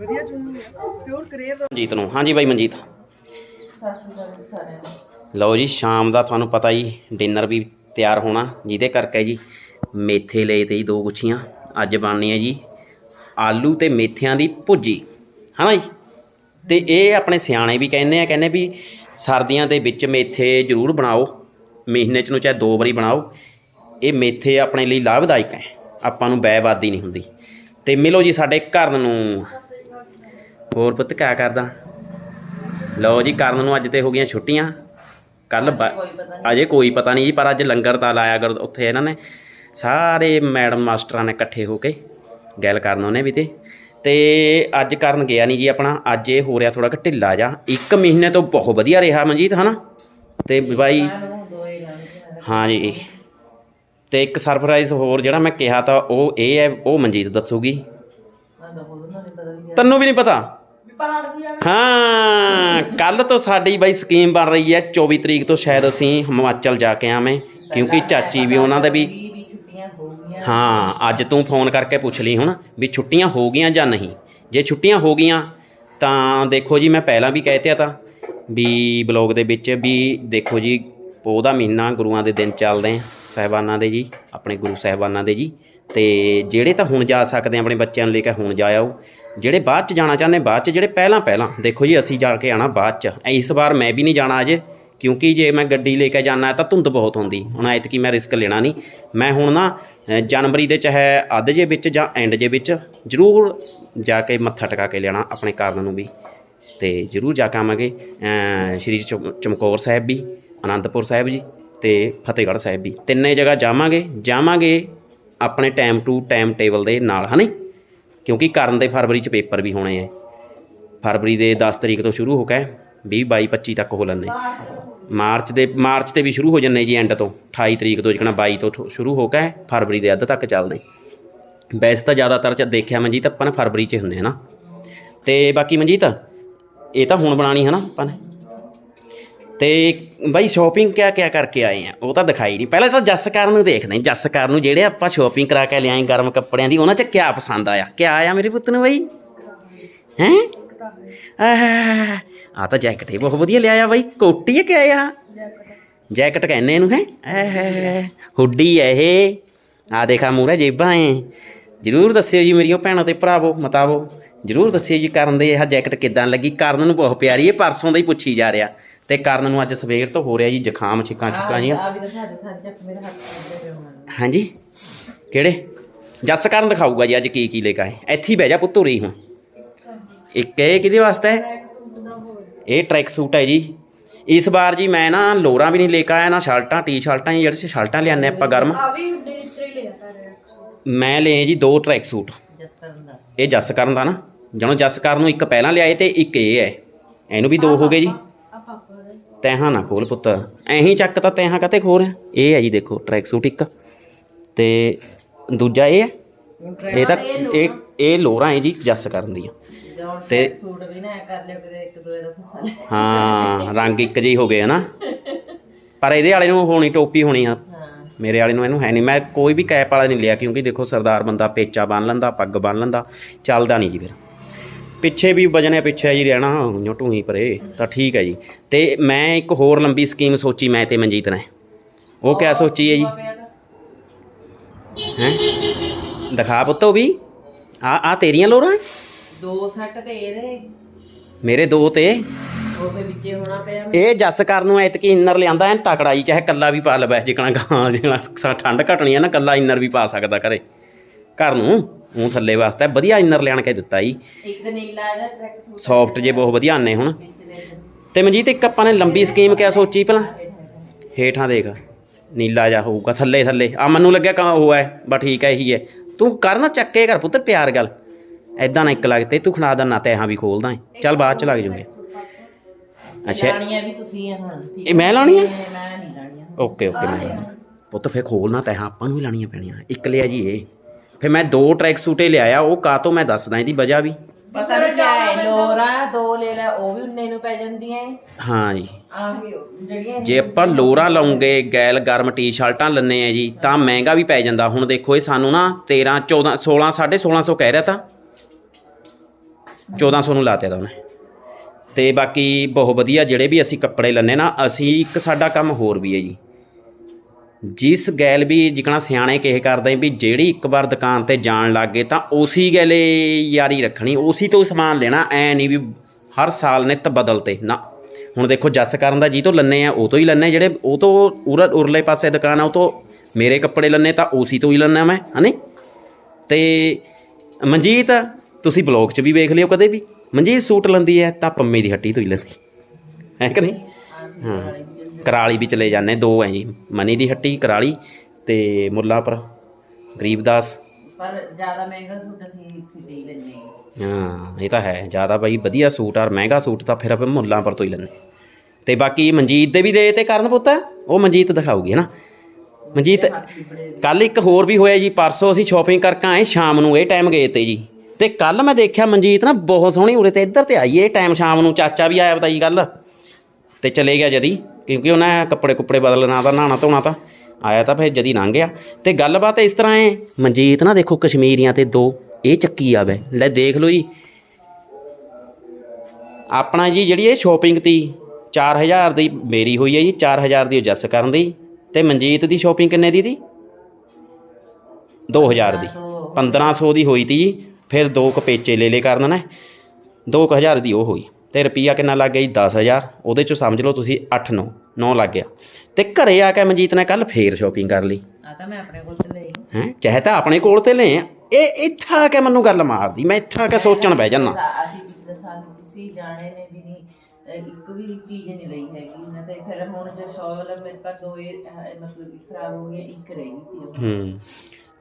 ਵਧੀਆ ਚੁੰਨੀ ਪਿਓਰ ਕਰੇਵ ਦਾ ਮਨਜੀਤ ਨੂੰ। ਹਾਂਜੀ ਬਾਈ ਮਨਜੀਤ। ਜੀ ਲਓ ਜੀ ਸ਼ਾਮ ਦਾ ਤੁਹਾਨੂੰ ਪਤਾ ਹੀ ਡਿਨਰ ਵੀ ਤਿਆਰ ਹੋਣਾ ਜਿਹਦੇ ਕਰਕੇ ਜੀ ਮੇਥੇ ਲਏ ਤੇ ਜੀ ਦੋ ਗੁੱਛੀਆਂ। ਅੱਜ ਬਣਨੀ ਹੈ ਜੀ ਆਲੂ ਤੇ ਮੇਥਿਆਂ ਦੀ ਭੁੱਜੀ ਹਨਾ ਜੀ? ਤੇ ਇਹ ਆਪਣੇ ਸਿਆਣੇ ਵੀ ਕਹਿੰਦੇ ਆ ਕਹਿੰਦੇ ਵੀ ਸਰਦੀਆਂ ਦੇ ਵਿੱਚ ਮੇਥੇ ਜ਼ਰੂਰ ਬਣਾਓ। ਮਹੀਨੇ ਚ ਨੂੰ ਚਾਹੇ ਦੋ ਵਾਰੀ ਬਣਾਓ। ਇਹ ਮੇਥੇ ਆਪਣੇ ਲਈ ਲਾਭਦਾਇਕ ਹੈ। ਆਪਾਂ ਨੂੰ ਬੈਵਾਦੀ ਨਹੀਂ ਹੁੰਦੀ। ਤੇ ਮਿਲੋ ਜੀ ਸਾਡੇ ਕਰਨ ਨੂੰ। ਹੋਰ ਪੁੱਤ ਕਿਆ ਕਰਦਾ? ਲਓ ਜੀ ਕਰਨ ਨੂੰ ਅੱਜ ਤੇ ਹੋ ਗਈਆਂ ਛੁੱਟੀਆਂ। ਕੱਲ ਅਜੇ ਕੋਈ ਪਤਾ ਨਹੀਂ ਜੀ ਪਰ ਅੱਜ ਲੰਗਰ ਤਾਂ ਲਾਇਆ ਕਰ ਉੱਥੇ ਇਹਨਾਂ ਨੇ। ਸਾਰੇ ਮੈਡਮ ਮਾਸਟਰਾਂ ਨੇ ਇਕੱਠੇ ਹੋ ਕੇ ਗੱਲ ਕਰਨ ਉਹਨੇ ਵੀ ਤੇ। ਤੇ ਅੱਜ ਕਰਨ ਗਿਆ ਨਹੀਂ ਜੀ ਆਪਣਾ। ਅੱਜ ਇਹ ਹੋ ਰਿਹਾ ਥੋੜਾ ਕਿ ਢਿੱਲਾ ਜਾ ਇੱਕ ਮਹੀਨੇ ਤੋਂ ਬਹੁਤ ਵਧੀਆ ਰਿਹਾ ਮਨਜੀਤ ਹਨਾ? ਤੇ ਬਾਈ ਹਾਂ ਜੀ। ਤੇ ਇੱਕ ਸਰਪ੍ਰਾਈਜ਼ ਹੋਰ ਜਿਹੜਾ ਮੈਂ ਕਿਹਾ ਤਾਂ ਉਹ ਇਹ ਹੈ, ਉਹ ਮਨਜੀਤ ਦੱਸੂਗੀ। ਤੈਨੂੰ ਵੀ ਨਹੀਂ ਪਤਾ? ਹਾਂ ਕੱਲ ਤੋਂ ਸਾਡੀ ਬਾਈ ਸਕੀਮ ਬਣ ਰਹੀ ਹੈ 24 ਤਰੀਕ ਤੋਂ ਸ਼ਾਇਦ ਅਸੀਂ ਹਿਮਾਚਲ ਜਾ ਕੇ ਆਵੇਂ ਕਿਉਂਕਿ ਚਾਚੀ ਵੀ ਉਹਨਾਂ ਦਾ ਵੀ ਹਾਂ, ਅੱਜ ਤੂੰ ਫੋਨ ਕਰਕੇ ਪੁੱਛ ਲਈ ਹੁਣ ਵੀ ਛੁੱਟੀਆਂ ਹੋ ਗਈਆਂ ਜਾਂ ਨਹੀਂ। ਜੇ ਛੁੱਟੀਆਂ ਹੋ ਗਈਆਂ ਤਾਂ ਦੇਖੋ ਜੀ, ਮੈਂ ਪਹਿਲਾਂ ਵੀ ਕਹਿ ਤਿਆ ਤਾਂ ਵੀ ਬਲੌਗ ਦੇ ਵਿੱਚ ਵੀ ਦੇਖੋ ਜੀ, ਪੋਹ ਦਾ ਮਹੀਨਾ ਗੁਰੂਆਂ ਦੇ ਦਿਨ ਚੱਲਦੇ ਆ। ਸਹਿਬਾਨਾਂ ਦੇ ਜੀ, ਆਪਣੇ ਗੁਰੂ ਸਹਿਬਾਨਾਂ ਦੇ ਜੀ। ਤੇ ਜਿਹੜੇ ਤਾਂ ਹੁਣ ਜਾ ਸਕਦੇ ਆਪਣੇ ਬੱਚਿਆਂ ਨੂੰ ਲੈ ਕੇ ਹੁਣ ਜਾ ਆਓ। ਜਿਹੜੇ ਬਾਅਦ ਚ ਜਾਣਾ ਚਾਹੁੰਦੇ, ਬਾਅਦ ਚ ਜਿਹੜੇ ਪਹਿਲਾਂ ਪਹਿਲਾਂ। ਦੇਖੋ ਜੀ, ਅਸੀਂ ਜਾ ਕੇ ਆਣਾ ਬਾਅਦ ਚ। ਇਸ ਵਾਰ ਮੈਂ ਵੀ ਨਹੀਂ ਜਾਣਾ ਅਜੇ, ਕਿਉਂਕਿ ਜੇ ਮੈਂ ਗੱਡੀ ਲੈ ਕੇ ਜਾਣਾ ਤਾਂ ਧੁੰਦ ਬਹੁਤ ਹੁੰਦੀ। ਹੁਣ ਐਤਕੀ ਮੈਂ ਰਿਸਕ ਲੈਣਾ ਨਹੀਂ। ਮੈਂ ਹੁਣ ਨਾ ਜਨਵਰੀ ਦੇ ਚਾਹੇ ਅੱਧ ਜੇ ਵਿੱਚ ਜਾਂ ਐਂਡ ਜੇ ਵਿੱਚ ਜ਼ਰੂਰ ਜਾ ਕੇ ਮੱਥਾ ਟਿਕਾ ਕੇ ਲੈਣਾ ਆਪਣੇ ਕਾਰਨ ਨੂੰ ਵੀ। ਤੇ ਜ਼ਰੂਰ ਜਾ ਕੇ ਆਵਾਂਗੇ ਸ਼੍ਰੀ ਚਮਕੌਰ ਸਾਹਿਬ ਵੀ ਆਨੰਦਪੁਰ ਸਾਹਿਬ ਜੀ। ਤੇ ਫਤਿਹਗੜ੍ਹ ਸਾਹਿਬ ਵੀ। ਤਿੰਨੇ ਜਗ੍ਹਾ ਜਾਵਾਂਗੇ। ਜਾਵਾਂਗੇ ਆਪਣੇ ਟਾਈਮ ਟੂ ਟਾਈਮ ਟੇਬਲ ਦੇ ਨਾਲ, ਹਨੇ ਕਿਉਂਕਿ ਕਰਨ ਦੇ ਫਰਵਰੀ ਚ ਪੇਪਰ ਵੀ ਹੋਣੇ ਆ। ਫਰਵਰੀ ਦੇ 10 ਤਰੀਕ ਤੋਂ ਸ਼ੁਰੂ ਹੋ ਕੇ 20 22 25 ਤੱਕ ਹੋ ਲੈਂਦੇ। ਮਾਰਚ ਦੇ, ਮਾਰਚ ਤੇ ਵੀ ਸ਼ੁਰੂ ਹੋ ਜੰਨੇ ਜੀ ਐਂਡ ਤੋਂ। 28 ਤਰੀਕ ਤੋਂ ਜਿਕਣਾ 22 ਤੋਂ ਠੋ- ਸ਼ੁਰੂ ਹੋ ਕੇ ਫਰਵਰੀ ਦੇ ਅੱਧ ਤੱਕ ਚੱਲਦੇ। ਵੈਸੇ ਤਾਂ ਜ਼ਿਆਦਾਤਰ ਚ ਦੇਖਿਆ ਮਨਜੀਤ, ਆਪਾਂ ਨੇ ਫਰਵਰੀ 'ਚ ਹੁੰਦੇ ਹਨਾ ਤੇ ਬਾਕੀ ਮਨਜੀਤ, ਇਹ ਤਾਂ ਹੁਣ ਬਣਾਣੀ ਹੈ ਨਾ ਆਪਾਂ ਨੇ? ਤੇ ਬਾਈ ਸ਼ਾਪਿੰਗ ਕਿਆ ਕਿਆ ਕਰਕੇ ਆਏ ਆ? ਉਹ ਤਾਂ ਦਿਖਾਈ ਨਹੀਂ। ਪਹਿਲਾਂ ਤਾਂ ਜਸਕਾਰ ਨੂੰ ਦੇਖਦੇ ਹਾਂ। ਜਸਕਾਰ ਨੂੰ ਜਿਹੜੇ ਆਪਾਂ ਸ਼ਾਪਿੰਗ ਕਰਾ ਕੇ ਲਿਆਏ ਗਰਮ ਕੱਪੜਿਆਂ ਦੀ, ਉਹਨਾਂ 'ਚ ਕਿਆ ਪਸੰਦ ਆਇਆ? ਕਿਆ ਆਇਆ ਮੇਰੇ ਪੁੱਤ ਨੂੰ ਬਾਈ? ਹੈ? ਆਹ ਆ ਤਾਂ ਜੈਕਟ ਹੀ ਬਹੁਤ ਵਧੀਆ ਲਿਆਇਆ ਬਾਈ। ਕੋਟੀ ਹੈ ਕਿਆ ਆ? ਜੈਕਟ ਕਹਿੰਦੇ ਇਹਨੂੰ, ਹੈ? ਆਹ, ਹੁੱਡੀ ਹੈ ਇਹ। ਆ ਦੇਖਾ ਮੂਰੇ ਜੇਬਾਂ ਐ। ਜਰੂਰ ਦੱਸਿਓ ਜੀ ਮੇਰੀਓ ਭੈਣਾਂ ਤੇ ਭਰਾਵੋ, ਮਤਾਵੋ। ਜਰੂਰ ਦੱਸਿਓ ਜੀ ਕਰਨ ਦੇ ਇਹ ਜੈਕਟ ਕਿਦਾਂ ਲੱਗੀ। ਕਰਨ ਨੂੰ ਬਹੁਤ ਪਿਆਰੀ ਹੈ। ਪਰਸੋਂ ਦਾ ਹੀ ਪੁੱਛੀ ਜਾ ਰਿਹਾ। ਤੇ ਕਰਨ ਨੂੰ ਅੱਜ ਸਵੇਰ ਤੋਂ ਹੋ ਰਿਹਾ ਜੀ ਜ਼ੁਕਾਮ ਛਿੱਕਾਂ ਛਿੱਕਾਂ ਜੀਆਂ। ਆ ਵੀ ਦਿਖਾ ਦੇ ਸਾਰੇ ਚੱਕ ਮੇਰੇ ਹੱਥ ਦੇ ਪਏ ਹੋਣ ਹਾਂਜੀ। ਕਿਹੜੇ? ਜੱਸ ਕਰਨ ਦਿਖਾਊਗਾ ਜੀ ਅੱਜ ਕੀ ਕੀ ਲੈ ਕੇ ਆਏ। ਇੱਥੇ ਹੀ ਬਹਿ ਜਾ ਪੁੱਤੂ ਰਹੀ ਹੁਣ। ਇੱਕ ਇਹ ਕਿਹਦੇ ਵਾਸਤੇ? ਹੈ ਇਹ ਟਰੈਕ ਸੂਟ ਹੈ ਜੀ। ਇਸ ਵਾਰ ਜੀ ਮੈਂ ਨਾ ਲੋਰਾਂ ਵੀ ਨਹੀਂ ਲੈ ਕੇ ਆਇਆ ਨਾ ਸ਼ਰਟਾਂ ਟੀ-ਸ਼ਰਟਾਂ ਹੀ ਜਿਹੜੇ ਸ਼ਰਟਾਂ ਲਿਆਨੇ ਆਪਾਂ ਗਰਮ। ਮੈਂ ਲਏ ਜੀ ਦੋ ਟਰੈਕ ਸੂਟ ਜਸ ਕਰਨ ਦਾ। ਇਹ ਜੱਸ ਕਰਨ ਦਾ ਨਾ। ਜਦੋਂ ਜੱਸ ਕਰਨ ਨੂੰ ਇੱਕ ਪਹਿਲਾਂ ਲਿਆਏ ਤੇ ਇੱਕ ਇਹ ਹੈ। ਇਹਨੂੰ ਵੀ ਦੋ ਹੋ ਗਏ ਜੀ। ਤੈਹਾਂ ਨਾ ਖੋਲ ਪੁੱਤ। ਐਹੀ ਚੱਕ ਤਾਂ ਤੈਹਾਂ ਕਤੇ ਖੋਲ? ਰਿਹਾ ਇਹ ਹੈ ਜੀ ਦੇਖੋ ਟਰੈਕ ਸੂਟ ਇੱਕ। ਤੇ ਦੂਜਾ ਇਹ ਹੈ ਇਹ ਤਾਂ ਇਹ ਇਹ ਲੋਰਾਂ। ਹੈ ਜੀ ਜੱਸ ਕਰਨ ਦੀਆਂ। ਤੇ- ਸੂਟ ਵੀ ਨਾ ਐਂ ਕਰ ਲਿਓ ਕਿਤੇ ਇੱਕ ਦੂਏ ਦਾ ਫਸਾ ਲੈ ਹਾਂ ਰੰਗ ਇੱਕ ਜਿਹੇ ਹੋ ਗਏ ਹਨਾ। ਪਰ ਇਹਦੇ ਵਾਲੇ ਨੂੰ ਹੋਣੀ ਟੋਪੀ ਹੋਣੀ ਆ। ਮੇਰੇ ਵਾਲੇ ਨੂੰ ਇਹਨੂੰ ਹੈ ਨਹੀਂ ਮੈਂ ਕੋਈ ਵੀ ਕੈਪ ਵਾਲਾ ਨਹੀਂ ਲਿਆ ਕਿਉਂਕਿ ਦੇਖੋ ਸਰਦਾਰ ਬੰਦਾ ਪੇਚਾ ਬੰਨ ਲੈਂਦਾ ਪੱਗ ਬੰਨ ਲੈਂਦਾ। ਚੱਲਦਾ ਨਹੀਂ ਜੀ ਫਿਰ। ਪਿੱਛੇ ਵੀ ਵਜਨੇ ਪਿੱਛੇ ਜੀ ਰਹਿਣਾ ਉਈਓ ਢੂਹੀ ਪਰੇ ਤਾਂ ਠੀਕ ਹੈ ਜੀ। ਤੇ ਮੈਂ ਇੱਕ ਹੋਰ ਲੰਬੀ ਸਕੀਮ ਸੋਚੀ ਮੈਂ ਤੇ ਮਨਜੀਤ ਨੇ। ਉਹ ਕਿਆ ਸੋਚੀ ਹੈ ਜੀ? ਹੈ? ਦਿਖਾ ਪੁੱਤੋ ਵੀ। ਆ ਆ ਤੇਰੀਆਂ ਲੋੜਾਂ ਹੈ? ਦੋ ਸੈੱਟ ਤੇ ਇਹਦੇ। ਮੇਰੇ ਦੋ ਤੇ। ਉਹ ਫੇ ਵਿੱਚੇ ਹੋਣਾ ਪਿਆ। ਇਹ ਜੱਸ ਕਰ ਨੂੰ ਐਤਕੀ ਇਨਰ ਲਿਆਂਦਾ ਐ ਤਕੜਾ ਜੀ ਚਾਹੇ ਕੱਲਾ ਵੀ ਪਾ ਲਵੇ ਜਿਕਣਾ ਗਾਂ ਜਿਕਣਾ ਠੰਡ ਘਟਣੀ ਹੈ ਨਾ ਕੱਲਾ ਇਨਰ ਵੀ ਪਾ ਸਕਦਾ ਘਰੇ। ਘਰ ਨੂੰ ਉਹ ਥੱਲੇ ਵਾਸਤੇ। ਵਧੀਆ ਇਨਰ ਲਿਆਣ ਕੇ ਦਿੱਤਾ ਜੀ। ਇੱਕ ਨੀਲਾ ਜਿਹਾ ਟਰੈਕ ਸੂਟ ਸੌਫਟ ਜੇ ਬਹੁਤ ਵਧੀਆ ਆਨੇ ਹੁਣ। ਤੇ ਮਨਜੀਤ ਇੱਕ ਆਪਾਂ ਨੇ ਲੰਬੀ ਸਕੀਮ ਕਿਆ ਸੋਚੀ ਪਹਿਲਾਂ? ਹੇਠਾਂ ਦੇਖ ਨੀਲਾ ਜਾ ਹੋਊਗਾ ਥੱਲੇ ਥੱਲੇ। ਆ ਮੈਨੂੰ ਲੱਗਿਆ ਕਾ ਉਹ ਹੈ ਬਸ ਠੀਕ ਹੈ ਇਹੀ ਹੈ। ਤੂੰ ਕਰ ਨਾ ਚੱਕੇ ਕਰ ਪੁੱਤਰ ਪਿਆਰ ਗੱਲ। ਐਦਾਂ ਨਾ ਇੱਕ ਲੱਗ ਤੇ ਤੂੰ ਖਣਾ ਦੰਨਾ ਤੈਹਾਂ ਵੀ ਖੋਲਦਾ ਹੈ ਚੱਲ ਬਾਅਦ ਚ ਲੱਗ ਜੂਗੇ। ਅੱਛਾ। ਲਾਣੀਆਂ ਵੀ ਤੁਸੀਂ ਆ ਹੁਣ ਠੀਕ ਇਹ ਮੈਂ ਲਾਉਣੀ ਆ? ਮੈਂ ਨਹੀਂ ਲਾਣੀਆਂ। ਓਕੇ ਓਕੇ ਮੈਂ ਪੁੱਤ ਫੇਰ ਖੋਲਣਾ ਤੈਹਾਂ ਆਪਾਂ ਨੂੰ ਵੀ ਲਾਣੀਆਂ ਪੈਣੀਆਂ। ਇੱਕ ਲਿਆ ਜੀ ਇਹ। ਫੇਰ ਮੈਂ ਦੋ ਟਰੈਕ ਸੂਟੇ ਲਿਆਇਆ ਉਹ ਕਾ ਤੋਂ ਮੈਂ ਦੱਸਦਾ ਇਹਦੀ ਵਜ੍ਹਾ ਵੀ। ਪਤਾ ਨਹੀਂ ਕਿਆ ਹੈ ਲੋਰਾ ਦੋ ਲੈ ਲੈ ਉਹ ਵੀ ਉਨੇ ਨੂੰ ਪੈ ਜਾਂਦੀਆਂ ਏ। ਹਾਂ ਜੀ। ਆਹ ਜਿਹੜੀਆਂ ਜੇ ਆਪਾਂ ਲੋਰਾ ਲਾਉਂਗੇ ਗੈਲ ਗਰਮ ਟੀ-ਸ਼ਰਟਾਂ ਲੰਨੇ ਆ ਜੀ ਤਾਂ ਮਹਿੰਗਾ ਵੀ ਪੈ ਜਾਂਦਾ। ਹੁਣ ਦੇਖੋ ਇਹ ਸਾਨੂੰ ਨਾ 13 14 16 1650 ਕਹਿ ਰਿਹਾ ਤਾਂ। 1400 ਨੂੰ ਲਾਤਿਆ ਤਾਂ ਉਹਨੇ। ਤੇ ਬਾਕੀ ਬਹੁਤ ਵਧੀਆ ਜਿਹੜੇ ਵੀ ਅਸੀਂ ਕੱਪੜੇ ਲੰਨੇ ਨਾ ਅਸੀਂ ਇੱਕ ਸਾਡਾ ਕੰਮ ਹੋਰ ਵੀ ਹੈ ਜੀ। ਜਿਸ ਗੈਲ ਵੀ ਜਿਕਣਾ ਸਿਆਣੇ ਕਿਹ ਕਰਦੇ ਵੀ ਜਿਹੜੀ ਇੱਕ ਵਾਰ ਦੁਕਾਨ ਤੇ ਜਾਣ ਲੱਗੇ ਤਾਂ ਉਸੇ ਗੈਲੇ ਯਾਰੀ ਰੱਖਣੀ ਉਸੇ ਤੋਂ ਹੀ ਸਮਾਨ ਲੈਣਾ ਐ ਨਹੀਂ ਵੀ ਹਰ ਸਾਲ ਨਿੱਤ ਬਦਲਤੇ ਨਾ। ਹੁਣ ਦੇਖੋ ਜੱਸ ਕਰਨ ਦਾ ਜੀ ਤੋਂ ਲੰਨੇ ਆ ਉਹ ਤੋਂ ਹੀ ਲੰਨੇ ਜਿਹੜੇ ਉਹ ਤੋਂ ਉਰ ਉਰਲੇ ਪਾਸੇ ਦੁਕਾਨ ਆ ਉਹ ਤੋਂ ਮੇਰੇ ਕੱਪੜੇ ਲੰਨੇ ਤਾਂ ਉਸੇ ਤੋਂ ਹੀ ਲੰਨਾ ਮੈਂ ਹਨੇ ਤੇ ਮਨਜੀਤ ਤੁਸੀਂ ਬਲੌਗ 'ਚ ਵੀ ਵੇਖ ਲਿਓ ਕਦੇ ਵੀ। ਮਨਜੀਤ ਸੂਟ ਲੰਦੀ ਹੈ ਤਾਂ ਪੰਮੇ ਦੀ ਹੱਟੀ ਤੋਂ ਹੀ ਲੈਂਦੀ। ਹੈ ਕਿ ਨਹੀਂ? ਹਾਂ। ਕਰਾਲੀ ਵੀ ਚਲੇ ਜਾਂਦੇ ਦੋ ਹੈ ਜੀ ਮਨੀ ਦੀ ਹੱਟੀ ਕਰਾਲੀ ਤੇ ਮੁੱਲਾਂਪੁਰ ਗਰੀਬਦਾਸ। ਪਰ ਜ਼ਿਆਦਾ ਮਹਿੰਗਾ ਸੂਟ ਅਸੀਂ ਇੱਥੇ ਦੇ ਹੀ ਲੈਂਦੇ ਹਾਂ। ਹਾਂ ਇਹ ਤਾਂ ਹੈ ਜ਼ਿਆਦਾ ਬਾਈ ਵਧੀਆ ਸੂਟ ਔਰ ਮਹਿੰਗਾ ਸੂਟ ਤਾਂ ਫਿਰ ਆਪਾਂ ਮੁੱਲਾਂਪੁਰ ਤੋਂ ਹੀ ਲੈਂਦੇ ਤੇ ਬਾਕੀ ਮਨਜੀਤ ਦੇ ਵੀ ਦੇ ਤੇ ਕਰਨ ਪੁੱਤ ਉਹ ਮਨਜੀਤ ਦਿਖਾਊਗੀ ਹੈ ਨਾ ਮਨਜੀਤ ਕੱਲ ਇੱਕ ਹੋਰ ਵੀ ਹੋਇਆ ਜੀ ਪਰਸੋਂ ਅਸੀਂ ਸ਼ਾਪਿੰਗ ਕਰਕੇ ਆਏ ਸ਼ਾਮ ਨੂੰ ਇਹ ਟਾਈਮ ਗਏ ਤੇ ਜੀ। ਤੇ ਕੱਲ ਮੈਂ ਦੇਖਿਆ ਮਨਜੀਤ ਨਾ ਬਹੁਤ ਸੋਹਣੀ ਉਰੇ ਤੇ ਇੱਧਰ ਤੇ ਆਈ ਇਹ ਟਾਈਮ ਸ਼ਾਮ ਨੂੰ ਚਾਚਾ ਵੀ ਆਇਆ ਪਤਾ ਜੀ ਕੱਲ ਤੇ ਚਲੇ ਗਿਆ ਜਦੀ। ਕਿਉਂਕਿ ਉਹਨਾਂ ਕੱਪੜੇ ਕੁੱਪੜੇ ਬਦਲਣਾ ਤਾਂ ਨਹਾਣਾ ਧੋਣਾ ਤਾਂ ਆਇਆ ਤਾਂ ਫਿਰ ਜਦੀ ਲੰਘ ਗਿਆ। ਤੇ ਗੱਲਬਾਤ ਇਸ ਤਰ੍ਹਾਂ ਹੈ ਮਨਜੀਤ ਨਾ ਦੇਖੋ ਕਸ਼ਮੀਰੀਆਂ ਤੇ ਦੋ ਇਹ ਚੱਕੀ ਆਵੇ। ਲੈ ਦੇਖ ਲਓ ਜੀ। ਆਪਣਾ ਜੀ ਜਿਹੜੀ ਇਹ ਸ਼ਾਪਿੰਗ ਤੀ 4000 ਦੀ ਮੇਰੀ ਹੋਈ ਹੈ ਜੀ 4000 ਦੀ ਐਡਜਸਟ ਕਰਨ ਦੀ। ਤੇ ਮਨਜੀਤ ਦੀ ਸ਼ਾਪਿੰਗ ਕਿੰਨੇ ਦੀ ਦੀ 2000 ਦੀ। 1500 ਦੀ ਹੋਈ ਤੀ ਜੀ। ਫਿਰ ਦੋ ਕਪੇਚੇ ਲੈ ਲੈ ਕਰਨ ਨੇ। 2000 ਦੀ ਉਹ ਹੋਈ। ਤੇ ਰੁਪਈਆ ਕਿੰਨਾ ਲੱਗ ਗਿਆ ਜੀ? 10000 ਉਹਦੇ ਚੋਂ ਸਮਝ ਲਓ ਤੁਸੀਂ 8 9 9 ਲੱਗ ਗਿਆ। ਤੇ ਘਰੇ ਆ ਕੇ ਮਨਜੀਤ ਨੇ ਕੱਲ ਫੇਰ ਸ਼ਾਪਿੰਗ ਕਰ ਲਈ। ਆ ਤਾਂ ਮੈਂ ਆਪਣੇ ਕੋਲ ਤੇ ਲਈ। ਹੈ? ਚਾਹੇ ਤਾਂ ਆਪਣੇ ਕੋਲ ਤੇ ਲੈ ਆ। ਇਹ ਇੱਥੇ ਆ ਕੇ ਮੈਨੂੰ ਗੱਲ ਮਾਰਦੀ। ਮੈਂ ਇੱਥੇ ਆ ਕੇ ਸੋਚਣ ਬਹਿ ਜਾਣਾ ਅਸੀਂ ਪਿਛਲੇ ਸਾਲ ਕਿਸੇ ਜਾਣੇ ਨੇ ਵੀ ਨਹੀਂ ਅਹ ਇੱਕ ਵੀ ਚੀਜ਼ ਨਹੀਂ ਲਈ ਹੈਗੀ। ਨਾ ਤੇ ਫਿਰ ਹੁਣ ਜੇ ਸ਼ੌਲ ਮੇਰੇ ਪਾਸ ਦੋ ਮਤਲਬ ਖਰਾਬ ਹੋ ਗਿਆ ਇੱਕ ਰਹਿ ਗਈ ਸੀ। ਹੂੰ।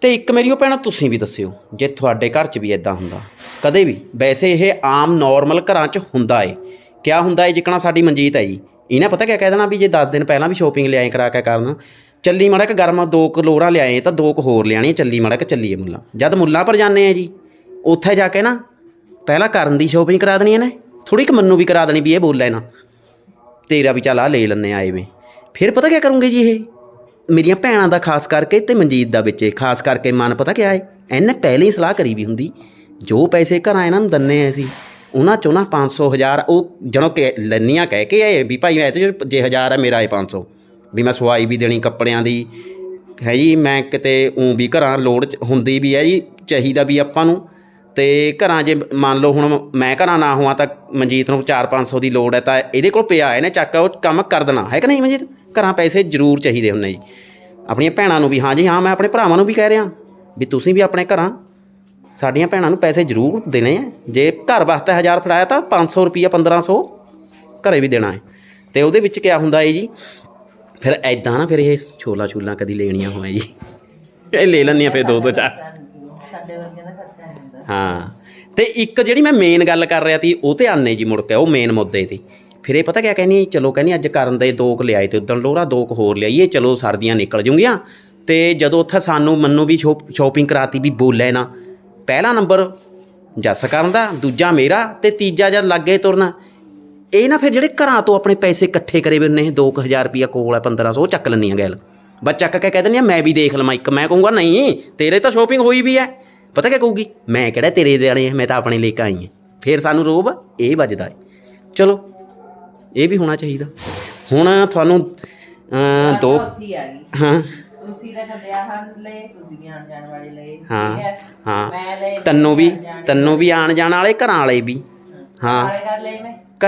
ਤੇ ਇੱਕ ਮੇਰੀ ਉਹ ਭੈਣਾ ਤੁਸੀਂ ਵੀ ਦੱਸਿਓ, ਜੇ ਤੁਹਾਡੇ ਘਰ 'ਚ ਵੀ ਇਦਾਂ ਹੁੰਦਾ। ਕਦੇ ਵੀ, ਵੈਸੇ ਇਹ ਆਮ ਨਾਰਮਲ ਘਰਾਂ 'ਚ ਹੁੰਦਾ ਏ। ਕਿਆ ਹੁੰਦਾ ਏ, ਜਿਕਣਾ ਸਾਡੀ ਮਨਜੀਤ ਹੈ ਜੀ। ਇਹਨੇ ਪਤਾ ਕਿਆ ਕਹਿ ਦੇਣਾ ਵੀ ਜੇ 10 ਦਿਨ ਪਹਿਲਾਂ ਵੀ ਸ਼ੋਪਿੰਗ ਲਿਆਏ ਕਰਾ ਕੇ ਕਰਨ, ਚੱਲੀ ਮੜਾ ਕਿ ਗਰਮ ਦੋ ਕੁ ਲੋਰਾਂ ਲਿਆਏ ਤਾਂ ਦੋ ਕੁ ਹੋਰ ਲਿਆਣੀ ਚੱਲੀ ਮੜਾ ਕਿ ਚੱਲੀਏ ਮੁੱਲਾ। ਜਦ ਮੁੱਲਾਂ ਪਰ ਜਾਂਦੇ ਆ ਜੀ, ਉੱਥੇ ਜਾ ਕੇ ਨਾ, ਪਹਿਲਾਂ ਕਰਨ ਦੀ ਸ਼ੋਪਿੰਗ ਕਰਾ ਦੇਣੀ ਇਹਨੇ। ਥੋੜੀ ਕਿ ਮੰਨੂ ਵੀ ਕਰਾ ਦੇਣੀ ਵੀ ਇਹ ਬੋਲਿਆ ਨਾ। ਤੇਰਾ ਵੀ ਚੱਲ ਆ ਲੈ ਲੈਨੇ ਆਏ ਵੇ ਫਿਰ ਪਤਾ ਕਿਆ ਕਰੂੰਗੇ ਜੀ ਇਹ? ਮੇਰੀਆਂ ਭੈਣਾਂ ਦਾ ਖਾਸ ਕਰਕੇ ਤੇ ਮਨਜੀਤ ਦਾ ਵਿੱਚ, ਖਾਸ ਕਰਕੇ ਮਨ ਪਤਾ ਕਿਆ ਹੈ ਇਹਨੇ ਪਹਿਲਾਂ ਹੀ ਸਲਾਹ ਕਰੀ ਵੀ ਹੁੰਦੀ, ਜੋ ਪੈਸੇ ਘਰਾਂ ਇਹਨਾਂ ਨੂੰ ਦੰਨੇ ਆ ਅਸੀਂ, ਉਹਨਾਂ ਚੋਂ ਨਾ 500 ਹਜ਼ਾਰ, ਉਹ ਜਣੋ ਕਿ ਲੈਣੀਆਂ ਕਹਿ ਕੇ ਆਏ ਵੀ ਭਾਈ ਇਹ ਤੇ ਜੇ ਹਜ਼ਾਰ ਹੈ ਮੇਰਾ ਇਹ 500 ਵੀ ਮੈਂ ਸਵਾਈ ਵੀ ਦੇਣੀ ਕੱਪੜਿਆਂ ਦੀ, ਹੈ ਜੀ, ਮੈਂ ਕਿਤੇ ਉਂ ਵੀ ਘਰਾਂ, ਲੋੜ ਹੁੰਦੀ ਵੀ ਹੈ ਜੀ, ਚਾਹੀਦਾ ਵੀ ਆਪਾਂ ਨੂੰ। ਤੇ ਘਰਾਂ ਜੇ ਮੰਨ ਲਓ ਹੁਣ ਮੈਂ ਘਰਾਂ ਨਾ ਹੋਵਾਂ ਤਾਂ ਮਨਜੀਤ ਨੂੰ 4-500 ਦੀ ਲੋੜ ਹੈ ਤਾਂ ਇਹਦੇ ਕੋਲ ਪਿਆ ਇਹਨੇ ਚੱਕ ਉਹ ਕੰਮ ਕਰ ਦੇਣਾ। ਹੈ ਕਿ ਨਹੀਂ ਮਨਜੀਤ? ਘਰਾਂ ਪੈਸੇ ਜ਼ਰੂਰ ਚਾਹੀਦੇ ਹੁੰਦੇ ਜੀ। ਆਪਣੀਆਂ ਭੈਣਾਂ ਨੂੰ ਵੀ, ਹਾਂ ਜੀ, ਹਾਂ, ਮੈਂ ਆਪਣੇ ਭਰਾਵਾਂ ਨੂੰ ਵੀ ਕਹਿ ਰਿਹਾ ਵੀ ਤੁਸੀਂ ਵੀ ਆਪਣੇ ਘਰਾਂ ਸਾਡੀਆਂ ਭੈਣਾਂ ਨੂੰ ਪੈਸੇ ਜ਼ਰੂਰ ਦੇਣੇ ਆ। ਜੇ ਘਰ ਵਾਸਤੇ 1000 ਫੜਾਇਆ ਤਾਂ 500 ਰੁਪਈਆ 1500 ਘਰੇ ਵੀ ਦੇਣਾ ਹੈ। ਤੇ ਉਹਦੇ ਵਿੱਚ ਕਿਆ ਹੁੰਦਾ ਹੈ ਜੀ? ਫਿਰ ਐਦਾਂ ਨਾ ਫਿਰ ਇਹ ਛੋਲਾ ਛੂਲਾ ਕਦੀ ਲੈਣੀਆਂ ਹੋਏ ਜੀ। ਇਹ ਲੈ ਲੈਣੀਆਂ ਫਿਰ ਦੋ ਦੋ ਚਾਰ। ਸਾਡੇ ਵਰਗਿਆਂ ਹਾਂ। ਤੇ ਇੱਕ ਜਿਹੜੀ ਮੈਂ ਮੇਨ ਗੱਲ ਕਰ ਰਿਹਾ ਸੀ, ਉਹ ਤੇ ਆਨੇ ਜੀ ਮੁੜ ਕੇ, ਉਹ ਮੇਨ ਮੁੱਦੇ ਤੇ। ਫਿਰ ਇਹ ਪਤਾ ਕਿਆ ਕਹਿੰਦੀ ਚਲੋ ਕਹਿੰਦੀ ਅੱਜ ਕਰਨ ਦੇ ਦੋ ਕੁ ਲਿਆਏ ਤੇ ਉਦੋਂ ਲੋਰਾ ਦੋ ਕੁ ਹੋਰ ਲਿਆਈਏ, ਚਲੋ ਸਰਦੀਆਂ ਨਿਕਲ ਜੂਗੀਆਂ। ਤੇ ਜਦੋਂ ਉੱਥੇ ਸਾਨੂੰ ਮੰਨੂ ਵੀ ਸ਼ੋਪਿੰਗ ਕਰਾਤੀ ਵੀ ਬੋਲੇ ਨਾ, ਪਹਿਲਾ ਨੰਬਰ ਜੱਸ ਕਰਨ ਦਾ, ਦੂਜਾ ਮੇਰਾ, ਤੇ ਤੀਜਾ ਜਦ ਲੱਗੇ ਤੁਰਨਾ, ਇਹ ਨਾ ਫਿਰ ਜਿਹੜੇ ਘਰਾਂ ਤੋਂ ਆਪਣੇ ਪੈਸੇ ਇਕੱਠੇ ਕਰੇ ਵੀ ਨੇ 2000 ਰੁਪਿਆ ਕੋਲ ਹੈ 1500 ਉਹ ਚੱਕ ਲੈਂਦੀਆਂ ਗੱਲ। ਬਸ ਚੱਕ ਕੇ ਕਹਿ ਦਿੰਦੀ ਆ, ਮੈਂ ਵੀ ਦੇਖ ਲਵਾਂ ਇੱਕ, ਮੈਂ ਕਹੂੰਗਾ ਨਹੀਂ, ਤੇਰੇ ਤਾਂ ਸ਼ੋਪਿੰਗ ਹੋਈ ਵੀ ਹੈ ਪਤਾ ਕੀ ਕਹੂਗੀ? ਮੈਂ ਕਿਹੜਾ ਤੇਰੇ ਦੇਣੇ ਆ ਮੈਂ ਤਾਂ ਆਪਣੇ ਲੈ ਕੇ ਆਈ ਹਾਂ ਫਿਰ ਸਾਨੂੰ ਰੋਬ ਇਹ ਵੱਜਦਾ ਹੈ ਚਲੋ ਇਹ ਵੀ ਹੋਣਾ ਚਾਹੀਦਾ। ਹੁਣ ਤੁਹਾਨੂੰ ਦੋ ਹਾਂ। ਤੁਸੀਂ ਤਾਂ ਵਿਆਹ ਲਏ ਤੁਸੀਂ ਵੀ ਆਣ ਜਾਣ ਵਾਲੇ ਲਏ। ਹਾਂ, ਹੈ? ਤੈਨੂੰ ਵੀ ਤੈਨੂੰ ਵੀ ਆਣ ਜਾਣ ਵਾਲੇ ਘਰਾਂ ਵਾਲੇ ਵੀ। ਹਾਂ।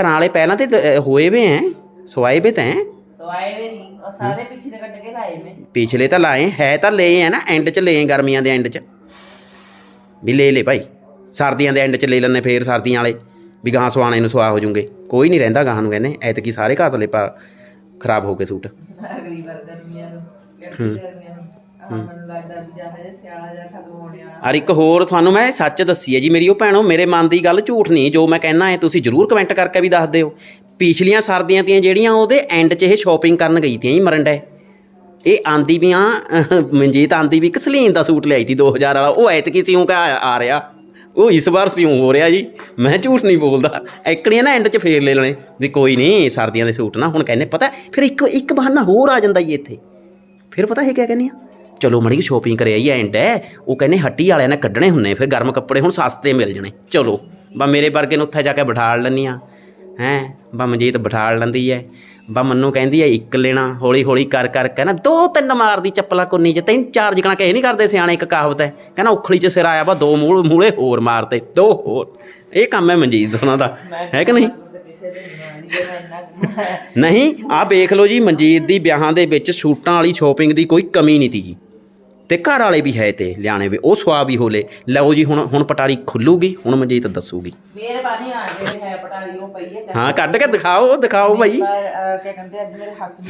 ਘਰਾਂ ਵਾਲੇ ਪਹਿਲਾਂ ਤੇ ਦ- ਹੋਏ ਵੇ ਐ ਸਵਾਏ ਵੇ ਤੈਂ। ਸੋ ਆਏ ਵੀ ਨਹੀਂ ਉਹ ਸਾਰੇ ਪਿਛਲੇ ਕੱਢ ਕੇ ਲਾਏ ਮੈਂ। ਪਿਛਲੇ ਤਾਂ ਲਾਏ ਹੈ ਤਾਂ ਲਏ ਆ ਨਾ ਐਂਡ 'ਚ ਲਏ ਗਰਮੀਆਂ ਦੇ ਐਂਡ 'ਚ। ਵੀ ਲੈ ਲੈ ਭਾਈ। ਸਰਦੀਆਂ ਦੇ ਐਂਡ 'ਚ ਲੈ ਲੈਣੇ ਫੇਰ ਸਰਦੀਆਂ ਵਾਲੇ। ਵੀ ਗਾਂ ਸਵਾਣੇ ਨੂੰ ਸਵਾ ਹੋ ਜੂਗੇ। ਕੋਈ ਨਹੀਂ ਰਹਿੰਦਾ ਗਾਂ ਨੂੰ ਕਹਿੰਦੇ। ਐਤਕੀ ਸਾਰੇ ਘਾਸਲੇ ਪਾ ਖਰਾਬ ਹੋ ਗਏ ਸੂਟ। ਅਗਲੀ ਵਾਰ ਗਰਮੀਆਂ ਨੂੰ ਗਰਮੀਆਂ ਨੂੰ। ਔਰ ਇੱਕ ਹੋਰ ਤੁਹਾਨੂੰ ਮੈਂ ਸੱਚ ਦੱਸੀ ਹੈ ਜੀ ਮੇਰੀ ਉਹ ਭੈਣੋ ਮੇਰੇ ਮਨ ਦੀ ਗੱਲ ਝੂਠ ਨਹੀਂ। ਜੋ ਮੈਂ ਕਹਿਣਾ ਹੈ ਤੁਸੀਂ ਜਰੂਰ ਕਮੈਂਟ ਕਰਕੇ ਵੀ ਦੱਸ ਦਿਓ। ਪਿਛਲੀਆਂ ਸਰਦੀਆਂ ਤੀਆਂ ਜਿਹੜੀਆਂ ਉਹਦੇ ਐਂਡ 'ਚ ਇਹ ਸ਼ਾਪਿੰਗ ਕਰਨ ਗਈ ਤੀਆਂ ਜੀ ਮਰੰਡੇ ਇਹ ਆਂਦੀ ਵੀ ਆ, ਮਨਜੀਤ ਆਂਦੀ ਵੀ ਇੱਕ ਸਲੀਨ ਦਾ ਸੂਟ ਲਿਆਈ ਤੀ 2000 ਵਾਲਾ, ਉਹ ਐਤਕੀ ਸਿਉਂ ਕਾ ਆ ਰਿਹਾ। ਉਹ ਇਸ ਵਾਰ ਸਿਉਂ ਹੋ ਰਿਹਾ ਜੀ। ਮੈਂ ਝੂਠ ਨਹੀਂ ਬੋਲਦਾ। ਐਕੜੀਆਂ ਨਾ ਐਂਡ 'ਚ ਫੇਰ ਲੈ ਲੈਣੇ ਵੀ ਕੋਈ ਨਹੀਂ ਸਰਦੀਆਂ ਦੇ ਸੂਟ ਨਾ, ਹੁਣ ਕਹਿੰਦੇ ਪਤਾ ਫਿਰ ਇੱਕ ਇੱਕ ਬਹਾਨਾ ਹੋਰ ਆ ਜਾਂਦਾ ਜੀ ਇੱਥੇ। ਫਿਰ ਪਤਾ ਇਹ ਕਿਆ ਕਹਿੰਦੇ ਆ? ਚਲੋ ਮੜੀ ਸ਼ੋਪਿੰਗ ਕਰਿਆ ਹੀ ਐਂਡ ਹੈ। ਉਹ ਕਹਿੰਦੇ ਹੱਟੀ ਵਾਲਿਆਂ ਨੇ ਕੱਢਣੇ ਹੁੰਨੇ ਫਿਰ ਗਰਮ ਕੱਪੜੇ ਹੁਣ ਸਸਤੇ ਮਿਲ ਜਣੇ। ਚਲੋ, ਬਾ ਮੇਰੇ ਵਰਗੇ ਨੂੰ ਉੱਥੇ ਜਾ ਕੇ ਬਿਠਾਲ ਲੈਂਦੀ ਆ। ਹੈ, ਬਾ ਮਨਜੀਤ ਬਿਠਾਲ ਲੈਂਦੀ ਹੈ। ਬਾ ਮੰਨੂ ਕਹਿੰਦੀ ਐ ਇੱਕ ਲੈਣਾ ਹੌਲੀ ਹੌਲੀ ਕਰ ਕਰ ਕੇ ਨਾ ਦੋ ਤਿੰਨ ਮਾਰਦੀ ਚੱਪਲਾਂ ਕੁੰਨੀ ਚ ਤਿੰਨ ਚਾਰ ਜਿਕਣਾ ਕਹੇ ਨਹੀਂ ਕਰਦੇ ਸਿਆਣੇ ਇੱਕ ਕਹਾਵਤ ਹੈ। ਕਹਿੰਦਾ ਉਖਲੀ ਚ ਸਿਰ ਆਇਆ ਵਾ ਦੋ ਮੂਲ ਮੂਲੇ ਹੋਰ ਮਾਰਤੇ ਦੋ ਹੋਰ। ਇਹ ਕੰਮ ਹੈ ਮਨਜੀਤ ਉਹਨਾਂ ਦਾ। ਹੈ ਕਿ ਨਹੀਂ? ਨਹੀਂ ਆਹ ਵੇਖ ਲਓ ਜੀ ਮਨਜੀਤ ਦੀ ਵਿਆਹਾਂ ਦੇ ਵਿੱਚ ਸੂਟਾਂ ਵਾਲੀ ਸ਼ੋਪਿੰਗ ਦੀ ਕੋਈ ਕਮੀ ਨਹੀਂ ਤੀ ਜੀ। ਤੇ ਘਰ ਵਾਲੇ ਵੀ ਹੈ ਤੇ ਲਿਆਣੇ ਵੀ ਉਹ ਸਵਾ ਵੀ ਹੋਲੇ। ਲਓ ਜੀ ਹੁਣ ਹੁਣ ਪਟਾਰੀ ਖੁੱਲੂਗੀ ਹੁਣ ਮਨਜੀਤ ਦੱਸੂਗੀ। ਮਿਹਰਬਾਨੀ ਆ ਜਿਹੜੇ ਹੈ ਪਟਾਲੀ ਉਹ ਪਈ ਹੈ। ਹਾਂ ਕੱਢ ਕੇ ਦਿਖਾਓ ਦਿਖਾਓ ਭਾਈ। ਕਹਿੰਦੇ ਅੱਜ ਮੇਰੇ ਹੱਥ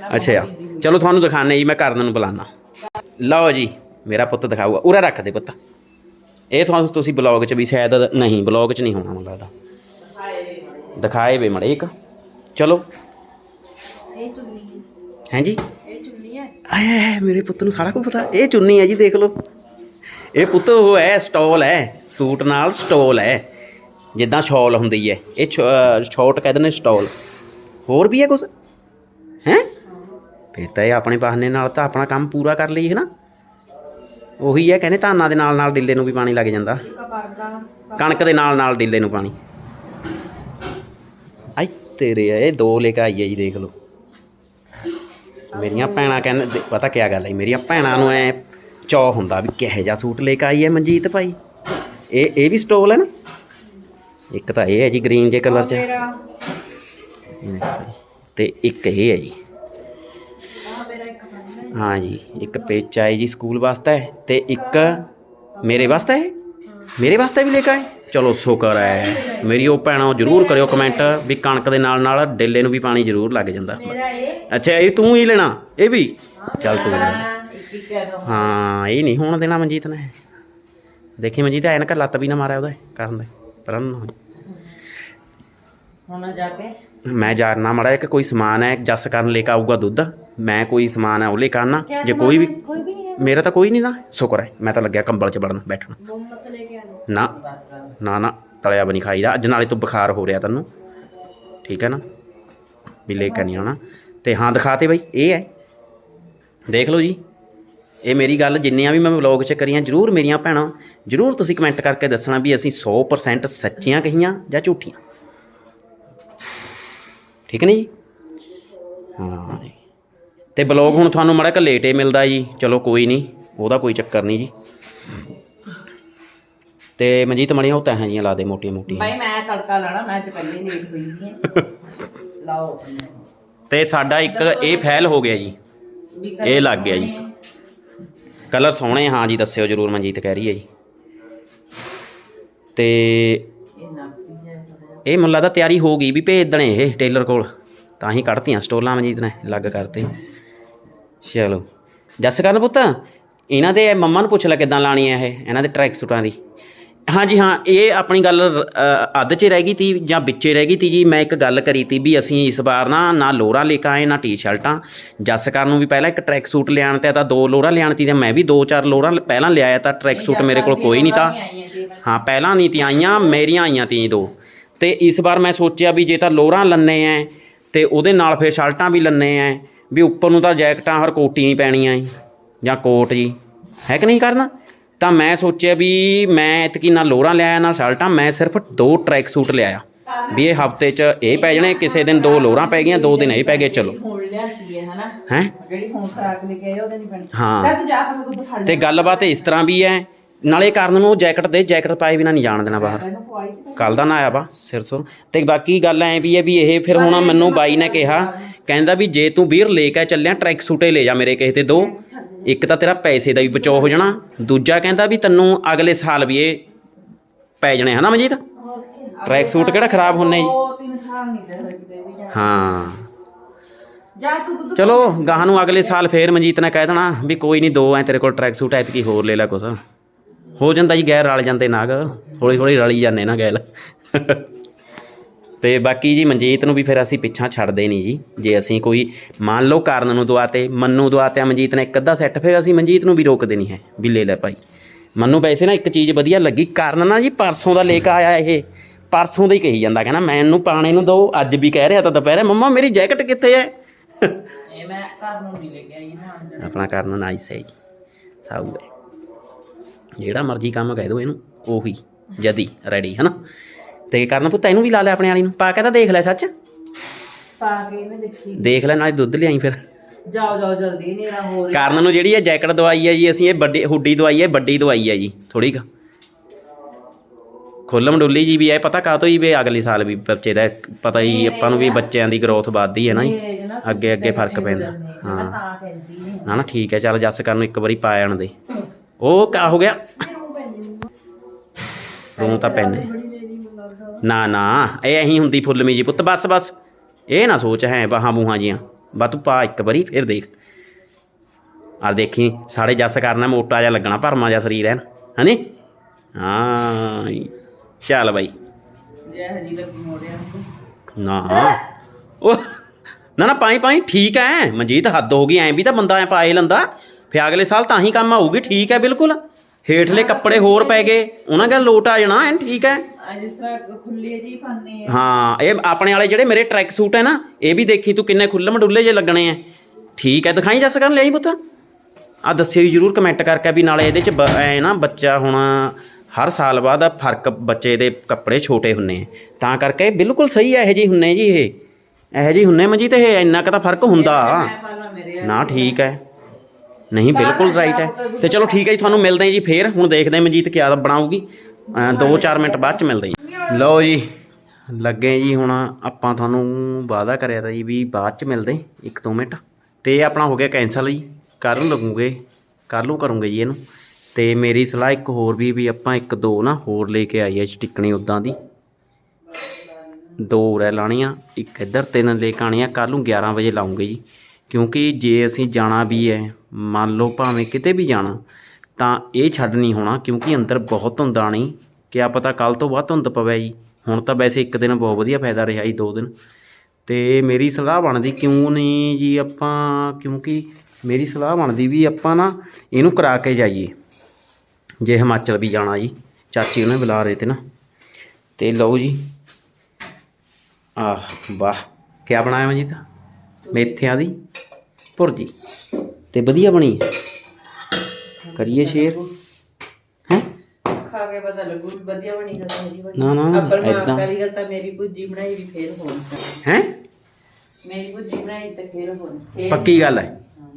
ਨਾ ਅੱਛਾ। ਚਲੋ ਤੁਹਾਨੂੰ ਦਿਖਾਣੇ ਜੀ ਮੈਂ ਕਰਨ ਨੂੰ ਬੁਲਾਣਾ ਲਓ ਜੀ ਮੇਰਾ ਪੁੱਤ ਦਿਖਾਊਗਾ। ਉਰੇ ਰੱਖ ਦੇ ਪੁੱਤ। ਇਹ ਤੁਹਾਨੂੰ ਤੁਸੀਂ ਬਲੌਗ 'ਚ ਵੀ ਸ਼ਾਇਦ ਨਹੀਂ ਬਲੌਗ 'ਚ ਨਹੀਂ ਹੋਣਾ ਮੈਨੂੰ ਲੱਗਦਾ। ਦਿਖਾਏ ਵੇ ਮੜੇ। ਇੱਕ। ਚਲੋ। ਜੀ ਇਹ ਚੁੰਨੀ। ਹੈ ਆਏ ਮੇਰੇ ਪੁੱਤ ਨੂੰ ਸਾਰਾ ਕੁਝ ਪਤਾ। ਇਹ ਚੁੰਨੀ ਹੈ ਜੀ, ਦੇਖ ਲਓ। ਇਹ ਪੁੱਤ ਉਹ ਹੈ, ਸਟੋਲ ਹੈ। ਸੂਟ ਨਾਲ ਸਟੋਲ ਹੈ। ਜਿੱਦਾਂ ਸ਼ਾਲ ਹੁੰਦੀ ਹੈ। ਇਹ ਸ਼ਾਰਟ ਕਹਿੰਦੇ ਨੇ ਸਟੋਲ। ਹੋਰ ਵੀ ਹੈ ਕੁਝ ਹੈ? ਫਿਰ ਤਾਂ ਇਹ ਆਪਣੇ ਬਹਾਨੇ ਨਾਲ ਤਾਂ ਆਪਣਾ ਕੰਮ ਪੂਰਾ ਕਰ ਲਈ ਹੈ ਨਾ। ਉਹੀ ਹੈ, ਕਹਿੰਦੇ ਧਾਨਾਂ ਦੇ ਨਾਲ ਨਾਲ ਡਿੱਲੇ ਨੂੰ ਵੀ ਪਾਣੀ ਲੱਗ ਜਾਂਦਾ। ਕਣਕ ਦੇ ਨਾਲ ਨਾਲ ਡਿੱਲੇ ਨੂੰ ਪਾਣੀ। ਆਈ, ਤੇਰੇ ਇਹ ਦੋ ਲੈ ਕੇ ਆਈ ਹੈ ਜੀ, ਦੇਖ ਲਓ। ਮੇਰੀਆਂ ਭੈਣਾਂ ਕਹਿੰਦੇ ਪਤਾ ਕੀ ਗੱਲ ਹੈ ਮੇਰੀਆਂ ਭੈਣਾਂ ਨੂੰ ਐ ਚੌ ਹੁੰਦਾ ਵੀ ਕਿਹੋ ਜਿਹਾ ਸੂਟ ਲੈ ਕੇ ਆਈ ਹੈ ਮਨਜੀਤ ਭਾਈ। ਇਹ ਇਹ ਵੀ ਸਟੋਲ ਹੈ ਨਾ? ਇੱਕ ਤਾਂ ਇਹ ਹੈ ਜੀ ਗ੍ਰੀਨ ਜੇ ਕਲਰ ਚ। ਤੇ ਇੱਕ ਇਹ ਹੈ ਜੀ। ਹਾਂ ਜੀ ਇੱਕ ਪੇਚ ਆਈ ਜੀ ਸਕੂਲ ਵਾਸਤੇ ਤੇ ਇੱਕ ਮੇਰੇ ਵਾਸਤੇ ਹੈ। ਮੇਰੇ ਵਾਸਤੇ ਵੀ ਲੈ ਕੇ ਆਏ? ਚਲੋ ਸ਼ੁਕਰ ਹੈ। ਮੇਰੀ ਉਹ ਭੈਣਾਂ ਜਰੂਰ ਕਰਿਓ ਕਮੈਂਟ ਵੀ ਕਣਕ ਦੇ ਨਾਲ ਨਾਲ ਡੇਲੇ ਨੂੰ ਵੀ ਪਾਣੀ ਜਰੂਰ ਲੱਗ ਜਾਂਦਾ। ਅੱਛਾ ਇਹ ਤੂੰ ਹੀ ਲੈਣਾ ਇਹ ਵੀ? ਚੱਲ ਤੂੰ। ਹਾਂ, ਇੱਕ ਇੱਕ ਇਹ ਨਹੀਂ ਹੋਣ ਦੇਣਾ ਮਨਜੀਤ ਨੇ। ਦੇਖੀ ਮਨਜੀਤ ਐਨਕ ਲੱਤ ਵੀ ਨਾ ਮਾਰਿਆ ਉਹਦੇ ਕਰਨ ਦੇ ਪਰ ਹੁਣ ਜਾ ਕੇ? ਮੈਂ ਜਾਣਨਾ ਮੜਾ ਕਿ ਕੋਈ ਸਮਾਨ ਹੈ ਜੱਸ ਕਰਨ ਲੈ ਕੇ ਆਊਗਾ ਦੁੱਧ। ਮੈਂ ਕੋਈ ਸਮਾਨ ਹੈ ਉਹ ਲੈ ਕੇ ਆਉਣਾ। ਜੇ ਕੋਈ ਵੀ ਮੇਰਾ ਤਾਂ ਕੋਈ ਨਹੀਂ ਨਾ। ਸ਼ੁਕਰ ਹੈ ਮੈਂ ਤਾਂ ਲੱਗਿਆ ਕੰਬਲ 'ਚ ਵੜਨ ਬੈਠਣ। ਨਾ ਨਾ ਨਾ, ਤਲਿਆ ਬਣੀ ਖਾਈਦਾ। ਅੱਜ ਨਾਲੇ ਤੂੰ ਬੁਖਾਰ ਹੋ ਰਿਹਾ ਤੈਨੂੰ। ਠੀਕ ਹੈ ਨਾ? ਵੀ ਲੈ ਕੇ ਨਹੀਂ ਆਉਣਾ। ਤੇ ਹਾਂ, ਦਿਖਾਤੇ ਬਈ, ਇਹ ਹੈ। ਦੇਖ ਲਓ ਜੀ। ਇਹ ਮੇਰੀ ਗੱਲ, ਜਿੰਨੀਆਂ ਵੀ ਮੈਂ ਵਲੌਗ 'ਚ ਕਰੀਆਂ, ਜਰੂਰ ਮੇਰੀਆਂ ਭੈਣਾਂ, ਜਰੂਰ ਤੁਸੀਂ ਕਮੈਂਟ ਕਰਕੇ ਦੱਸਣਾ ਵੀ ਅਸੀਂ 100% ਸੱਚੀਆਂ ਕਹੀਆਂ ਜਾਂ ਝੂਠੀਆਂ। ਠੀਕ ਨਹੀਂ ਜੀ? ਹਾਂ ਜੀ। ਤੇ ਬਲੌਗ ਹੁਣ ਤੁਹਾਨੂੰ ਮੜਾ ਕ ਲੇਟ ਹੀ ਮਿਲਦਾ ਜੀ। ਚਲੋ ਕੋਈ ਨਹੀਂ, ਉਹਦਾ ਕੋਈ ਚੱਕਰ ਨਹੀਂ ਜੀ। ਤੇ ਮਨਜੀਤ ਮਣੀਆਂ ਉਹ ਤਹਾਂ ਜੀਆਂ ਲਾ ਦੇ ਮੋਟੀਆਂ ਮੋਟੀਆਂ। ਭਾਈ ਮੈਂ ਤੜਕਾ ਲਾਣਾ ਮੈਂ ਤੇ ਪਹਿਲੇ ਹੀ ਲੇਟ ਹੋਈ ਹਾਂ। ਲਾਓ। ਤੇ ਸਾਡਾ ਇੱਕ ਇਹ ਫੈਲ ਹੋ ਗਿਆ ਜੀ। ਵੀ ਇਹ ਲੱਗ ਗਿਆ ਜੀ। ਕਲਰ ਸੋਹਣੇ ਹਾਂ ਜੀ ਦੱਸਿਓ ਜਰੂਰ ਮਨਜੀਤ ਕਹਿ ਰਹੀ ਹੈ ਜੀ। ਤੇ ਇਹ ਨਾ ਪੀ ਜਾਏ ਥੋੜ੍ਹਾ ਜਿਹਾ। ਇਹ ਮੈਨੂੰ ਲੱਗਦਾ ਤਿਆਰੀ ਹੋ ਗਈ ਵੀ ਭੇਜ ਦੇਣੇ ਇਹ ਟੇਲਰ ਕੋਲ। ਤਾਂ ਹੀ ਕੱਢਤੀਆਂ ਸਟੋਲਾਂ ਮਨਜੀਤ ਨੇ ਲੱਗ ਕਰਤੇ। ਚਲੋ। ਜੱਸ ਕਰਨ ਪੁੱਤ ਇਹਨਾਂ ਦੇ ਮੰਮਾ ਨੂੰ ਪੁੱਛ ਲੈ ਕਿਦਾਂ ਲਾਣੀ ਹੈ ਇਹ ਇਹਨਾਂ ਦੇ ਟਰੈਕ ਸੂਟਾਂ ਦੀ। ਹਾਂਜੀ ਹਾਂ ਇਹ ਆਪਣੀ ਗੱਲ ਅ, ਅੱਧ 'ਚ ਰਹਿ ਗਈ ਤੀ ਜਾਂ ਵਿੱਚੇ ਰਹਿ ਗਈ ਤੀ ਜੀ। ਮੈਂ ਇੱਕ ਗੱਲ ਕਰੀ ਤੀ ਵੀ ਅਸੀਂ ਇਸ ਵਾਰ ਨਾ ਨਾ ਲੋਰਾਂ ਲੈ ਕੇ ਆਏ ਨਾ ਟੀ-ਸ਼ਰਟਾਂ। ਜੱਸ ਕਰਨ ਨੂੰ ਵੀ ਪਹਿਲਾਂ ਇੱਕ ਟਰੈਕ ਸੂਟ ਲਿਆਣ ਤੇ ਤਾਂ ਦੋ ਲੋਰਾਂ ਲਿਆਣ ਤੀ ਤੇ ਮੈਂ ਵੀ ਦੋ ਚਾਰ ਲੋਰਾਂ ਪਹਿਲਾਂ ਲਿਆਇਆ ਤਾਂ ਟਰੈਕ ਸੂਟ ਮੇਰੇ ਕੋਲ ਕੋਈ ਨਹੀਂ ਤਾਂ। ਹਾਂ ਪਹਿਲਾਂ ਨਹੀਂ ਤੀ ਆਈਆਂ ਮੇਰੀਆਂ ਆਈਆਂ ਤੀ ਦੋ। ਤੇ ਇਸ ਵਾਰ ਮੈਂ ਸੋਚਿਆ ਵੀ ਜੇ ਤਾਂ ਲੋਰਾਂ ਲੰਨੇ ਐ ਤੇ ਉਹਦੇ ਨਾਲ ਫਿਰ ਸ਼ਰਟਾਂ ਵੀ ਲੰਨੇ ਐ ਵੀ ਉੱਪਰ ਨੂੰ ਤਾਂ ਜੈਕਟਾਂ ਹਰ ਕੋਟੀਆਂ ਹੀ ਪੈਣੀਆਂ ਈ ਜਾਂ ਕੋਟ ਜੀ। ਹੈ ਕਿ ਨਹੀਂ ਕਰਨਾ? ਤਾਂ ਮੈਂ ਸੋਚਿਆ ਵੀ ਮੈਂ ਇਤਕੀ ਨਾ ਲੋਰਾਂ ਲਿਆਇਆ ਨਾ ਸ਼ਰਟਾਂ ਮੈਂ ਸਿਰਫ ਦੋ ਟਰੈਕ ਸੂਟ ਲਿਆਇਆ ਵੀ ਇਹ ਹਫ਼ਤੇ 'ਚ ਇਹ ਪੈ ਜਾਣੇ ਕਿਸੇ ਦਿਨ ਦੋ ਲੋਰਾਂ ਪੈ ਗਈਆਂ ਦੋ ਦਿਨ ਇਹ ਪੈ ਗਏ ਚਲੋ। ਹੁਣ ਲਿਆਂਦੀ ਹੈ ਹਨਾ? ਹੈ? ਜਿਹੜੀ ਹੁਣ ਖਰਾਕ ਲੈ ਕੇ ਆਏ ਉਹਦੇ ਨਹੀਂ ਪੈਣੀ। ਹਾਂ। ਤਾਂ ਤੂੰ ਜਾ ਕੇ ਦੁੱਧ ਫੜ ਲੈ। ਤੇ ਗੱਲਬਾਤ ਇਸ ਤਰ੍ਹਾਂ ਵੀ ਹੈ ਨਾਲੇ ਕਰਨ ਨੂੰ ਜੈਕਟ ਦੇ ਜੈਕਟ ਪਾਏ ਬਿਨਾਂ ਨਹੀਂ ਜਾਣ ਦੇਣਾ ਬਾਹਰ। ਕੱਲ ਦਾ ਨਾ ਆਇਆ ਵਾ ਸਿਰ ਸੁਰ। ਤੇ ਬਾਕੀ ਗੱਲ ਐ ਵੀ ਹੈ ਵੀ ਇਹ ਫਿਰ ਹੁਣ ਮੈਨੂੰ ਬਾਈ ਨੇ ਕਿਹਾ ਕਹਿੰਦਾ ਵੀ ਜੇ ਤੂੰ ਵੀਰ ਲੈ ਕੇ ਚੱਲਿਆ ਟਰੈਕ ਸੂਟੇ ਲੈ ਜਾ ਮੇਰੇ ਕਿਸੇ ਤੇ ਦੋ। ਇੱਕ ਤਾਂ ਤੇਰਾ ਪੈਸੇ ਦਾ ਵੀ ਬਚਾਅ ਹੋ ਜਾਣਾ ਦੂਜਾ ਕਹਿੰਦਾ ਵੀ ਤੈਨੂੰ ਅਗਲੇ ਸਾਲ ਵੀ ਇਹ ਪੈ ਜਾਣੇ ਹਨਾ ਮਨਜੀਤ? ਟਰੈਕ ਸੂਟ ਕਿਹੜਾ ਖਰਾਬ ਹੁੰਨੇ ਜੀ? ਦੋ ਤਿੰਨ ਸਾਲ ਨਹੀਂ ਰਹੇ ਕਿਤੇ ਵੀ ਜਾ ਹਾਂ। ਜਾ ਤੂੰ ਦੁੱਧ ਚਲੋ ਗਾਹ ਨੂੰ ਅਗਲੇ ਸਾਲ ਫੇਰ ਮਨਜੀਤ ਨੇ ਕਹਿ ਦੇਣਾ ਵੀ ਕੋਈ ਨਹੀਂ ਦੋ ਐ ਤੇਰੇ ਕੋਲ ਟਰੈਕ ਸੂਟ ਐਤਕੀ ਹੋਰ ਲੈ ਲੈ ਕੁਛ। ਹੋ ਜਾਂਦਾ ਜੀ ਗੈਰ ਰਲ ਜਾਂਦੇ ਨਾਗ। ਹੌਲੀ ਹੌਲੀ ਰਲੀ ਜਾਂਦੇ ਨਾ ਗੈਲ। ਤੇ ਬਾਕੀ ਜੀ ਮਨਜੀਤ ਨੂੰ ਵੀ ਫਿਰ ਅਸੀਂ ਪਿੱਛਾ ਛੱਡਦੇ ਨਹੀਂ ਜੀ। ਜੇ ਅਸੀਂ ਕੋਈ ਮੰਨ ਲਓ ਕਾਰਨ ਨੂੰ ਦਵਾਤੇ ਮੰਨੂ ਦਵਾਤੇ ਮਨਜੀਤ ਨੇ ਇੱਕ ਅੱਧਾ ਸੈੱਟ ਫਿਰ ਅਸੀਂ ਮਨਜੀਤ ਨੂੰ ਵੀ ਰੋਕਦੇ ਨਹੀਂ ਹੈ ਵੀ ਲੈ ਲੈ ਭਾਈ। ਮੰਨੂ ਵੈਸੇ ਨਾ ਇੱਕ ਚੀਜ਼ ਵਧੀਆ ਲੱਗੀ ਕਾਰਨ ਨਾ ਜੀ ਪਰਸੋਂ ਦਾ ਲੈ ਕੇ ਆਇਆ ਇਹ। ਪਰਸੋਂ ਦਾ ਹੀ ਕਹੀ ਜਾਂਦਾ ਕਹਿੰਦਾ ਮੈਨੂੰ ਪਾਣੇ ਨੂੰ ਦੋ ਅੱਜ ਵੀ ਕਹਿ ਰਿਹਾ ਤਾਂ ਦੁਪਹਿਰੇ ਮੰਮਾ ਮੇਰੀ ਜੈਕਟ ਕਿੱਥੇ ਹੈ ਇਹ ਮੈਂ ਘਰ ਨੂੰ ਨਹੀਂ ਲੈ ਕੇ ਆਈ ਨਾ ਆਪਣਾ ਕਰਨ ਨਾਈਸ ਹੈ ਜੀ ਸਾਊ ਹੈ। ਜਿਹੜਾ ਮਰਜ਼ੀ ਕੰਮ ਕਹਿ ਦੋ ਇਹਨੂੰ ਉਹੀ ਜਦੀ ਰੈਡੀ ਹਨਾ? ਤੇ ਕਰਨ ਪੁੱਤ ਇਹਨੂੰ ਵੀ ਲਾ ਲੈ ਆਪਣੇ ਵਾਲੀ ਨੂੰ। ਪਾ ਕੇ ਤਾਂ ਦੇਖ ਲੈ ਸੱਚ। ਪਾ ਕੇ ਮੈਂ ਦੇਖੀ। ਦੇਖ ਲੈ ਨਾਲੇ ਦੁੱਧ ਲਿਆਈ ਫਿਰ। ਜਾਓ ਜਾਓ ਜਲਦੀ ਨੇਰਾ ਹੋ ਰਿਹਾ। ਕਰਨ ਨੂੰ ਜਿਹੜੀ ਇਹ ਜੈਕਟ ਦਵਾਈ ਹੈ ਜੀ ਅਸੀਂ ਇਹ ਵੱਡੀ ਹੁੱਡੀ ਦਵਾਈ ਹੈ ਵੱਡੀ ਦਵਾਈ ਹੈ ਜੀ ਥੋੜੀ ਕ। ਖੁੱਲਮ ਡੁੱਲੀ ਜੀ ਵੀ ਹੈ ਪਤਾ ਕਾਹ ਤੋਂ ਜੀ ਵੀ ਅਗਲੇ ਸਾਲ ਵੀ ਬੱਚੇ ਦਾ ਪਤਾ ਹੀ ਆਪਾਂ ਨੂੰ ਵੀ ਬੱਚਿਆਂ ਦੀ ਗਰੋਥ ਵੱਧਦੀ ਹੈ ਨਾ ਜੀ। ਇਹ ਅੱਗੇ ਅੱਗੇ ਫ਼ਰਕ ਪੈਂਦਾ। ਹਾਂ। ਹਾਂ ਨਾ ਨਾ ਠੀਕ ਹੈ ਚੱਲ ਜੱਸ ਕਰਨ ਨੂੰ ਇੱਕ ਵਾਰੀ ਪਾ ਆਣ ਦੇ। ਉਹ ਕਾ ਹੋ ਗਿਆ। ਰੂੰ ਤਾਂ ਪੈਨੇ ਨਾ ਨਾ ਇਹ ਅਹੀਂ ਹੁੰਦੀ ਫੁੱਲਮੀ ਜੀ ਪੁੱਤ ਬਸ ਬਸ। ਇਹ ਨਾ ਸੋਚ ਹੈ ਬਾਹਾਂ ਬੂਹਾਂ ਜੀਆਂ। ਬਾ ਤੂੰ ਪਾ ਇੱਕ ਵਾਰੀ ਫਿਰ ਦੇਖ। ਆ ਦੇਖੀ ਸਾਡੇ ਜੱਸ ਕਰਨਾ ਮੋਟਾ ਜਿਹਾ ਲੱਗਣਾ ਭਰਮਾ ਜਿਹਾ ਸਰੀਰ ਹੈ ਨਾ ਹਨੀ? ਹਾਂ ਚੱਲ ਬਾਈ। ਨੂੰ। ਨਾ। ਉਹ ਨਾ ਨਾ ਪਾਈ ਪਾਈ ਠੀਕ ਐ। ਮਨਜੀਤ ਹੱਦ ਹੋ ਗਈ ਐ ਵੀ ਤਾਂ ਬੰਦਾ ਐ ਪਾਏ ਲੰਦਾ। ਫੇ ਅਗਲੇ ਸਾਲ ਤਾਂ ਹੀ ਕੰਮ ਆਊਗੀ ਠੀਕ ਐ ਬਿਲਕੁਲ। ਹੇਠਲੇ ਕੱਪੜੇ ਹੋਰ ਪੈ ਗਏ। ਉਹਨਾਂ ਗੱਲ ਲੋਟ ਆ ਜਾਣਾ ਐ ਠੀਕ ਐ ਆ ਜਿਸ ਤਰ੍ਹਾਂ ਖੁੱਲੀ ਜੀ ਪਾਣੇ ਆ ਹਾਂ ਇਹ ਆਪਣੇ ਵਾਲੇ ਜਿਹੜੇ ਮੇਰੇ ਟਰੈਕ ਸੂਟ ਐ ਨਾ ਇਹ ਵੀ ਦੇਖੀ ਤੂੰ ਕਿੰਨੇ ਖੁੱਲਮ ਡੁੱਲੇ ਜੇ ਲੱਗਣੇ ਐ। ਠੀਕ ਐ ਦਿਖਾਈ ਜੱਸ ਕਰਨ ਲਈ ਪੁੱਤ? ਆ ਦੱਸਿਓ ਜੀ ਜਰੂਰ ਕਮੈਂਟ ਕਰਕੇ ਵੀ ਨਾਲੇ ਇਹਦੇ ਚ ਐ ਨਾ ਬੱਚਾ ਹੁਣ ਹਰ ਸਾਲ ਬਾਅਦ ਫ਼ਰਕ ਬੱਚੇ ਦੇ ਕੱਪੜੇ ਛੋਟੇ ਹੁੰਨੇ ਆ ਤਾਂ ਕਰਕੇ ਬਿਲਕੁਲ ਸਹੀ ਇਹੋ ਜਿਹੇ ਹੁੰਨੇ ਜੀ ਇਹ। ਇਹੋ ਜਿਹੇ ਹੁੰਨੇ ਮਜੀ ਤੇ ਇਹ ਇੰਨਾ ਕੁ ਤਾਂ ਫ਼ਰਕ ਹੁੰਦਾ। ਨਾ ਠੀਕ ਹੈ ਨਹੀਂ ਬਿਲਕੁਲ ਰਾਈਟ ਹੈ। ਤੇ ਚਲੋ ਠੀਕ ਹੈ ਜੀ ਤੁਹਾਨੂੰ ਮਿਲਦੇ ਹਾਂ ਜੀ ਫੇਰ। ਹੁਣ ਦੇਖਦੇ ਹਾਂ ਮਨਜੀਤ ਕਿਆ ਬਣਾਊਗੀ। 2-4 ਮਿੰਟ ਬਾਅਦ ਚ ਮਿਲਦੇ ਹਾਂ ਲਓ ਜੀ ਲੱਗੇ ਜੀ ਹੁਣ ਆਪਾਂ ਤੁਹਾਨੂੰ ਵਾਅਦਾ ਕਰਿਆ ਤਾਂ ਜੀ ਵੀ ਬਾਅਦ ਚ ਮਿਲਦੇ 1-2 ਮਿੰਟ। ਤੇ ਆਪਣਾ ਹੋ ਗਿਆ ਕੈਂਸਲ ਜੀ। ਕਰਨ ਲੱਗੂਗੇ ਕੱਲ ਨੂੰ ਕਰੂੰਗੇ ਜੀ ਇਹਨੂੰ। ਤੇ ਮੇਰੀ ਸਲਾਹ ਇੱਕ ਹੋਰ ਵੀ ਵੀ ਆਪਾਂ ਇੱਕ ਦੋ ਨਾ ਹੋਰ ਲੈ ਕੇ ਆਈਏ ਸਟਿੱਕਣੀ ਉਦਾਂ ਦੀ। ਦੋ ਉਰੇ ਲਾਣੀਆਂ ਇੱਕ ਇੱਧਰ ਤਿੰਨ ਲੈ ਕੇ ਆਣੀਆਂ ਕੱਲ ਨੂੰ 11 ਵਜੇ ਲਾਉਂਗੇ ਜੀ। ਕਿਉਂਕਿ ਜੇ ਅਸੀਂ ਜਾਣਾ ਵੀ ਹੈ ਮੰਨ ਲਓ ਭਾਵੇਂ ਕਿਤੇ ਵੀ ਜਾਣਾ, ਤਾਂ ਇਹ ਛੱਡ ਨਹੀਂ ਹੋਣਾ ਕਿਉਂਕਿ ਅੰਦਰ ਬਹੁਤ ਧੁੰਦ ਆਣੀ ਕਿਆ ਪਤਾ ਕੱਲ ਤੋਂ ਬਾਅਦ ਧੁੰਦ ਪਵੇ ਜੀ। ਹੁਣ ਤਾਂ ਵੈਸੇ ਇੱਕ ਦਿਨ ਬਹੁਤ ਵਧੀਆ ਫਾਇਦਾ ਰਿਹਾ ਜੀ, ਦੋ ਦਿਨ। ਤੇ ਮੇਰੀ ਸਲਾਹ ਬਣਦੀ ਕਿਉਂ ਨਹੀਂ ਜੀ ਆਪਾਂ, ਕਿਉਂਕਿ ਮੇਰੀ ਸਲਾਹ ਬਣਦੀ ਵੀ ਆਪਾਂ ਨਾ ਇਹਨੂੰ ਕਰਾ ਕੇ ਜਾਈਏ। ਜੇ ਹਿਮਾਚਲ ਵੀ ਜਾਣਾ ਜੀ, ਚਾਚੀ ਉਹਨੇ ਬੁਲਾ ਰਹੇ ਤੇ ਨਾ। ਤੇ ਲਓ ਜੀ। ਆਹ ਵਾਹ ਕੀ ਬਣਾਇਆ ਮੈਂ ਜੀ ਤਾਂ? ਮੇਥਿਆਂ ਦੀ ਭੁਰਜੀ। ਤੇ ਵਧੀਆ ਬਣੀ? ਕਰੀਏ ਸ਼ੇਰ? ਹੈ? ਖਾ ਕੇ ਪਤਾ ਲੱਗੂ ਵੀ ਵਧੀਆ ਬਣੀ ਕਿ ਮੇਰੀ ਬਣੀ। ਨਾ, ਨਾ, ਮੈਂ। ਪਹਿਲੀ ਗੱਲ ਤਾਂ ਮੇਰੀ ਭੁੱਜੀ ਬਣਾਈ ਵੀ ਫੇਰ ਹੋਣੀ ਹੈ? ਮੇਰੀ ਭੁੱਜੀ ਬਣਾਈ ਤੇ ਫੇਰ ਹੋਣੀ ਫੇਰ ਪੱਕੀ ਗੱਲ ਹੈ। ਹਾਂ।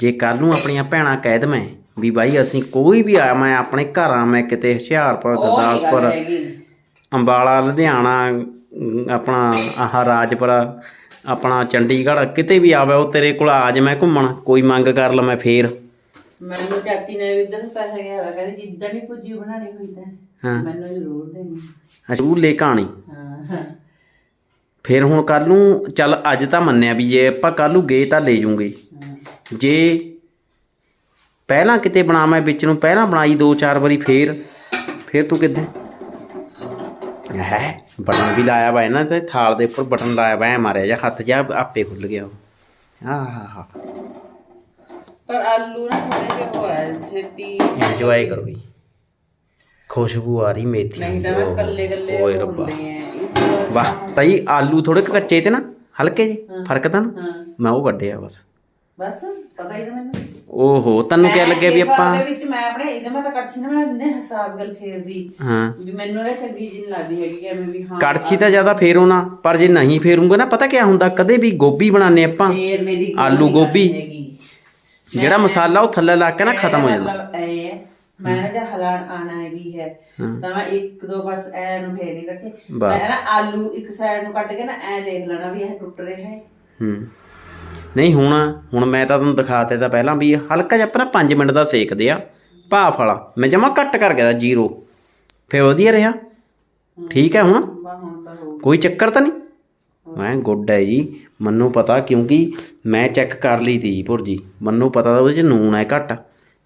ਜੇ ਕੱਲ ਨੂੰ ਆਪਣੀਆਂ ਭੈਣਾਂ ਕਹਿ ਦਵੇਂ ਵੀ ਬਾਈ ਅਸੀਂ ਕੋਈ ਵੀ ਆ ਮੈਂ ਆਪਣੇ ਘਰਾਂ ਮੈਂ ਕਿਤੇ ਹੁਸ਼ਿਆਰਪੁਰ ਉਹ ਨੀ ਗੱਲ ਗੁਰਦਾਸਪੁਰ ਹੈਗੀ। ਅੰਬਾਲਾ ਲੁਧਿਆਣਾ ਅਮ, ਆਪਣਾ ਆਹ ਰਾਜਪੁਰਾ ਆਪਣਾ ਚੰਡੀਗੜ੍ਹ ਕਿਤੇ ਵੀ ਆਵੇ ਉਹ ਤੇਰੇ ਕੋਲ ਆ ਜਾ ਮੈਂ ਘੁੰਮਣ ਕੋਈ ਮੰਗ ਕਰ ਲਵਾਂ ਫੇਰ। ਮੈਨੂੰ ਚਾਚੀ ਨੇ ਵੀ ਇਦਾਂ ਪੈਸੇ ਗਿਆ ਹੋਇਆ ਕਹਿੰਦੀ ਜਿੱਦਾਂ ਵੀ ਭੁੱਜੀ ਬਣਾਣੀ ਹੋਈ ਤਾਂ ਹਾਂ। ਮੈਨੂੰ ਜ਼ਰੂਰ ਦੇਣੀ। ਅਸੂਲ ਲੈ ਕਹਾਣੀ ਹਾਂ। ਫਿਰ ਹੁਣ ਕੱਲ ਨੂੰ ਚੱਲ ਅੱਜ ਤਾਂ ਮੰਨਿਆ ਵੀ ਜੇ ਆਪਾਂ ਕੱਲ ਨੂੰ ਗਏ ਤਾਂ ਲੈ ਜੂਗੇ। ਜੇ ਪਹਿਲਾਂ ਕਿਤੇ ਬਣਾਵਾਂ ਵਿੱਚ ਨੂੰ ਪਹਿਲਾਂ ਬਣਾਈ ਦੋ ਚਾਰ ਵਾਰੀ ਫੇਰ ਫੇਰ ਤੂੰ ਕਿੱਦਾਂ? ਹੈ। ਬਟਨ ਵੀ ਲਾਇਆ ਵਾ ਇਹਨਾਂ ਤੇ ਥਾਲ ਦੇ ਉੱਪਰ ਬਟਨ ਲਾਇਆ ਵਾ ਐ ਮਾਰਿਆ ਜਾਂ ਹੱਥ ਜਾ ਆਪੇ ਖੁੱਲ ਗਿਆ ਆਹ ਪਰ ਆਲੂ ਨਾ ਥੋੜੇ ਜਿਹਾ ਹੋਇਆ ਛੇਤੀ। ਇੰਜੋਏ ਕਰੋ ਜੀ। ਖੁਸ਼ਬੂ ਆ ਰਹੀ ਮੇਥੀ ਨਹੀਂ ਤਾਂ ਮੈਂ ਕੱਲੇ ਕੱਲੇ ਓਏ ਰੱਬਾ। ਹੁੰਦੇ ਆ ਵਾਹ ਤਾਈ ਆਲੂ ਥੋੜੇ ਕੱਚੇ ਤੇ ਨਾ ਹਲਕੇ ਜਿਹੇ ਫ਼ਰਕ ਤਾਂ ਨਾ? ਹਾਂ। ਮੈਂ ਉਹ ਕੱਢਿਆ ਬਸ। ਬਸ ਪਤਾ ਹੀ ਤਾਂ ਮੈਨੂੰ। ਓਹੋ ਤੈਨੂੰ ਕਿਆ ਲੱਗਿਆ ਵੀ ਆਪਾਂ ਉਹਦੇ ਵਿੱਚ ਮੈਂ ਆਪਣੇ ਇਹਦੇ ਮੈਂ ਤਾਂ ਕੜਛੀ ਨਾ ਮੈਂ ਜਿੰਨੇ ਹਿਸਾਬ ਗੱਲ ਫੇਰਦੀ ਹਾਂ। ਵੀ ਮੈਨੂੰ ਇਹ ਚੰਗੀ ਜਿਹੀ ਨੀ ਲੱਗਦੀ ਹੈਗੀ ਕਿ ਐਵੇਂ ਵੀ ਹਾਂ ਕੜਛੀ ਤਾਂ ਜ਼ਿਆਦਾ ਫੇਰੋ ਨਾ ਪਰ ਜੇ ਨਹੀਂ ਫੇਰੂੰਗਾ ਨਾ ਪਤਾ ਕਿਆ ਹੁੰਦਾ? ਕਦੇ ਵੀ ਗੋਭੀ ਬਣਾਉਂਦੇ ਆਪਾਂ। ਫੇਰ ਮੇਰੀ ਗੱਲ ਆਲੂ ਨੀ ਗੋਭੀ। ਹੈਗੀ। ਜਿਹੜਾ ਮਸਾਲਾ ਉਹ ਥੱਲੇ ਲਾ ਕੇ ਨਾ ਖਤਮ ਹੋ ਜਾਂਦਾ। ਮਤਲਬ ਇਹ ਹੈ ਮੈਂ ਨਾ ਜੇ ਹਲਾਣ ਆਣਾ ਵੀ ਹੈ ਤਾਂ ਮੈਂ ਇੱਕ ਦੋ ਬਸ ਐ ਨੂੰ ਫੇਰ ਨਹੀਂ ਕਰਕੇ ਬਸ। ਮੈਂ ਨਾ ਆਲੂ ਇੱਕ ਸਾਈਡ ਨੂੰ ਕੱਟ ਕੇ ਨਾ ਐ ਦੇਖ ਲੈਣਾ ਵੀ ਇਹ ਟੁੱਟ ਰਿਹਾ ਹੈ। ਹੂੰ। ਨਹੀਂ ਹੁਣ ਹੁਣ ਮੈਂ ਤਾਂ ਤੁਹਾਨੂੰ ਦਿਖਾਤੇ ਤਾਂ ਪਹਿਲਾਂ ਵੀ ਹਲਕਾ ਜਿਹਾ ਆਪਾਂ ਨਾ 5 ਮਿੰਟ ਦਾ ਸੇਕਦੇ ਆ ਭਾਫ ਵਾਲਾ। ਮੈਂ ਜਮਾ ਘੱਟ ਕਰ ਗਿਆ ਜ਼ੀਰੋ। ਫੇਰ ਵਧੀਆ ਰਿਹਾ। ਠੀਕ ਹੈ ਹੁਣ? ਕੋਈ ਚੱਕਰ ਤਾਂ ਨਹੀਂ? ਮੈਂ ਗੁੱਡ ਹੈ ਜੀ। ਮੈਨੂੰ ਪਤਾ ਕਿਉਂਕਿ ਮੈਂ ਚੈੱਕ ਕਰ ਲਈ ਤੀ ਭੁਰਜੀ। ਮੈਨੂੰ ਪਤਾ ਉਹਦੇ ਚ ਨੂਣ ਹੈ ਘੱਟ।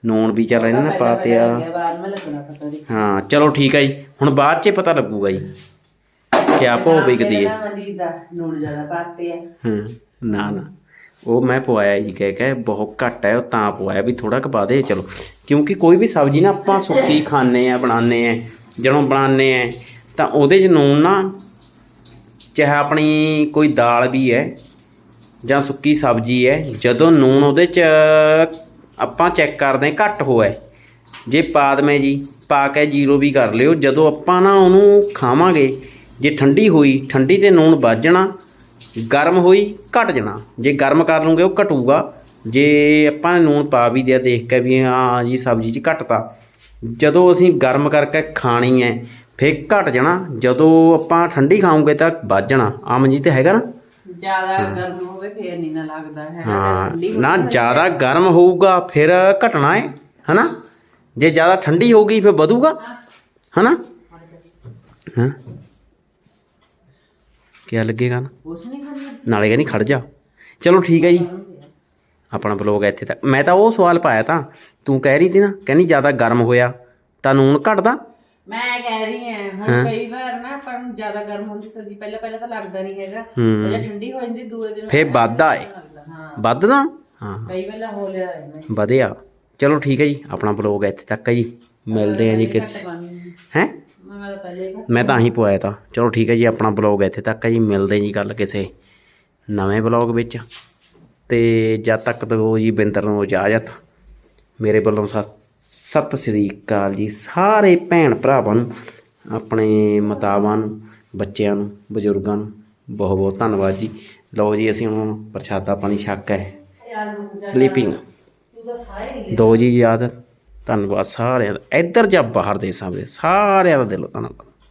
ਨੂਣ ਵੀ ਚੱਲ ਇਹਨਾਂ ਨੇ ਪਾਤੇ ਆ। ਬਾਅਦ ਮੈਂ ਲੱਗਣਾ ਪਤਾ ਨਹੀਂ ਹਾਂ ਚਲੋ ਠੀਕ ਹੈ ਜੀ। ਹੁਣ ਬਾਅਦ 'ਚ ਪਤਾ ਲੱਗੂਗਾ ਜੀ। ਕਿਆ ਭੋ ਵਿਕਦੀ ਹੈ। ਮਨਜੀਤ ਦਾ ਨੂਣ ਜ਼ਿਆਦਾ ਪਾਤੇ ਆ। ਹਾਂ ਨਾ ਨਾ। ਉਹ ਮੈਂ ਪਵਾਇਆ ਜੀ, ਕਹਿ ਕੇ ਬਹੁਤ ਘੱਟ ਹੈ, ਉਹ ਤਾਂ ਪਵਾਇਆ ਵੀ ਥੋੜਾ ਕੁ ਪਾ ਦੇ, ਚਲੋ। ਕਿਉਂਕਿ ਕੋਈ ਵੀ ਸਬਜ਼ੀ ਨਾ ਆਪਾਂ ਸੁੱਕੀ ਖਾਣੇ ਆ, ਬਣਾਉਂਦੇ ਆ, ਜਦੋਂ ਬਣਾਉਂਦੇ ਆ, ਤਾਂ ਉਹਦੇ 'ਚ ਨੂਣ ਨਾ, ਚਾਹੇ ਆਪਣੀ ਕੋਈ ਦਾਲ ਵੀ ਹੈ, ਜਾਂ ਸੁੱਕੀ ਸਬਜ਼ੀ ਹੈ, ਜਦੋਂ ਨੂਣ ਉਹਦੇ 'ਚ ਆਪਾਂ ਚੈੱਕ ਕਰਦੇ ਹਾਂ, ਘੱਟ ਹੋਇਆ ਜੇ ਪਾ ਦਵੇਂ ਜੀ, ਪਾ ਕੇ ਜ਼ੀਰੋ ਵੀ ਕਰ ਲਿਓ, ਜਦੋਂ ਆਪਾਂ ਨਾ ਉਹਨੂੰ ਖਾਵਾਂਗੇ, ਜੇ ਠੰਡੀ ਹੋਈ, ਠੰਡੀ ਤੇ ਨੂਣ ਵੱਜਣਾ ਗਰਮ ਹੋਈ ਘਟ ਜਾਣਾ। ਜੇ ਗਰਮ ਕਰ ਲੂਗੇ ਉਹ ਘਟੂਗਾ। ਜੇ ਆਪਾਂ ਨੂਣ ਪਾ ਵੀ ਦਿਆ ਦੇਖ ਕੇ ਵੀ ਹਾਂ ਜੀ ਸਬਜ਼ੀ 'ਚ ਘਟਤਾ। ਜਦੋਂ ਅਸੀਂ ਗਰਮ ਕਰਕੇ ਖਾਣੀ ਹੈ ਫਿਰ ਘਟ ਜਾਣਾ। ਜਦੋਂ ਆਪਾਂ ਠੰਡੀ ਖਾਵਾਂਗੇ ਤਾਂ ਵੱਧ ਜਾਣਾ। ਆਮ ਜੀ ਤੇ ਹੈਗਾ ਨਾ? ਜ਼ਿਆਦਾ ਗਰਮ ਹੋਵੇ ਫੇਰ ਨਹੀਂ ਨਾ ਲੱਗਦਾ। ਹੈ। ਹਾਂ ਨਾ ਜ਼ਿਆਦਾ ਗਰਮ ਹੋਊਗਾ ਫਿਰ ਘਟਣਾ ਹੈ ਹਨਾ? ਜੇ ਜ਼ਿਆਦਾ ਠੰਡੀ ਹੋਊਗੀ ਫਿਰ ਵਧੂਗਾ। ਹਨਾ? ਹਾਂ। ਕੀ ਲੱਗੇਗਾ ਨਾ? ਕੁਛ ਨਹੀਂ ਕਰਨਾ। ਨਾਲੇ ਕਹਿੰਦੀ ਖੜ ਜਾ। ਚਲੋ ਠੀਕ ਹੈ ਜੀ। ਆਪਣਾ ਬਲੌਗ ਇੱਥੇ ਤੱਕ। ਮੈਂ ਤਾਂ ਉਹ ਸਵਾਲ ਪਾਇਆ ਤਾਂ ਤੂੰ ਕਹਿ ਰਹੀ ਸੀ ਨਾ ਕਹਿੰਦੀ ਜ਼ਿਆਦਾ ਗਰਮ ਹੋਇਆ ਤਾਂ ਨੂਣ ਘਟਦਾ? ਮੈਂ ਕਹਿ ਰਹੀ ਹਾਂ ਹੁਣ ਕਈ ਵਾਰ ਨਾ ਆਪਾਂ ਨੂੰ ਜ਼ਿਆਦਾ ਗਰਮ ਹੁੰਦੀ ਸਬਜ਼ੀ ਪਹਿਲਾਂ ਪਹਿਲਾਂ ਤਾਂ ਲੱਗਦਾ ਨਹੀਂ ਹੈਗਾ। ਜਦੋਂ ਠੰਡੀ ਹੋ ਜਾਂਦੀ ਦੂਏ ਦਿਨ ਫੇਰ ਵੱਧਦਾ ਏ। ਹਾਂ। ਵੱਧਦਾ? ਹਾਂ ਕਈ ਵੇਲਾ ਹੋ ਲਿਆ ਮੈਂ। ਵਧਿਆ। ਚਲੋ ਠੀਕ ਹੈ ਜੀ ਆਪਣਾ ਬਲੌਗ ਇੱਥੇ ਤੱਕ ਹੈ ਜੀ। ਮਿਲਦੇ ਹਾਂ ਜੀ ਕਿਸ ਹੈ? ਮੈਂ ਤਾਂ ਪਹਿਲੇ ਹੀ ਮੈਂ ਤਾਂ। ਹੀ ਪਵਾਇਆ ਤਾਂ ਚਲੋ ਠੀਕ ਹੈ ਜੀ ਆਪਣਾ ਬਲੌਗ ਇੱਥੇ ਤੱਕ ਹੈ ਜੀ। ਮਿਲਦੇ ਜੀ ਕੱਲ ਕਿਸੇ ਨਵੇਂ ਬਲੌਗ ਵਿੱਚ। ਤੇ ਜਦ ਤੱਕ ਦੋ ਜੀ ਬਿੰਦਰ ਨੂੰ ਇਜਾਜ਼ਤ। ਮੇਰੇ ਵੱਲੋਂ ਸਤਿ ਸਤਿ ਸ੍ਰੀ ਅਕਾਲ ਜੀ। ਸਾਰੇ ਭੈਣ ਭਰਾਵਾਂ ਨੂੰ ਆਪਣੇ ਮਤਾਵਾਂ ਨੂੰ ਬੱਚਿਆਂ ਨੂੰ ਬਜ਼ੁਰਗਾਂ ਨੂੰ ਬਹੁਤ ਬਹੁਤ ਧੰਨਵਾਦ ਜੀ। ਲਓ ਜੀ ਅਸੀਂ ਹੁਣ ਪ੍ਰਸ਼ਾਦਾ ਪਾਣੀ ਛੱਕ ਹੈ ਸਲੀਪਿੰਗ ਦੋ ਜੀ ਯਾਦ। ਧੰਨਵਾਦ ਸਾਰਿਆਂ ਦਾ। ਇੱਧਰ ਜਾਂ ਬਾਹਰ ਦੇਸਾਂ ਦੇ ਸਾਰਿਆਂ ਦਾ ਦਿਲੋਂ ਧੰਨਵਾਦ।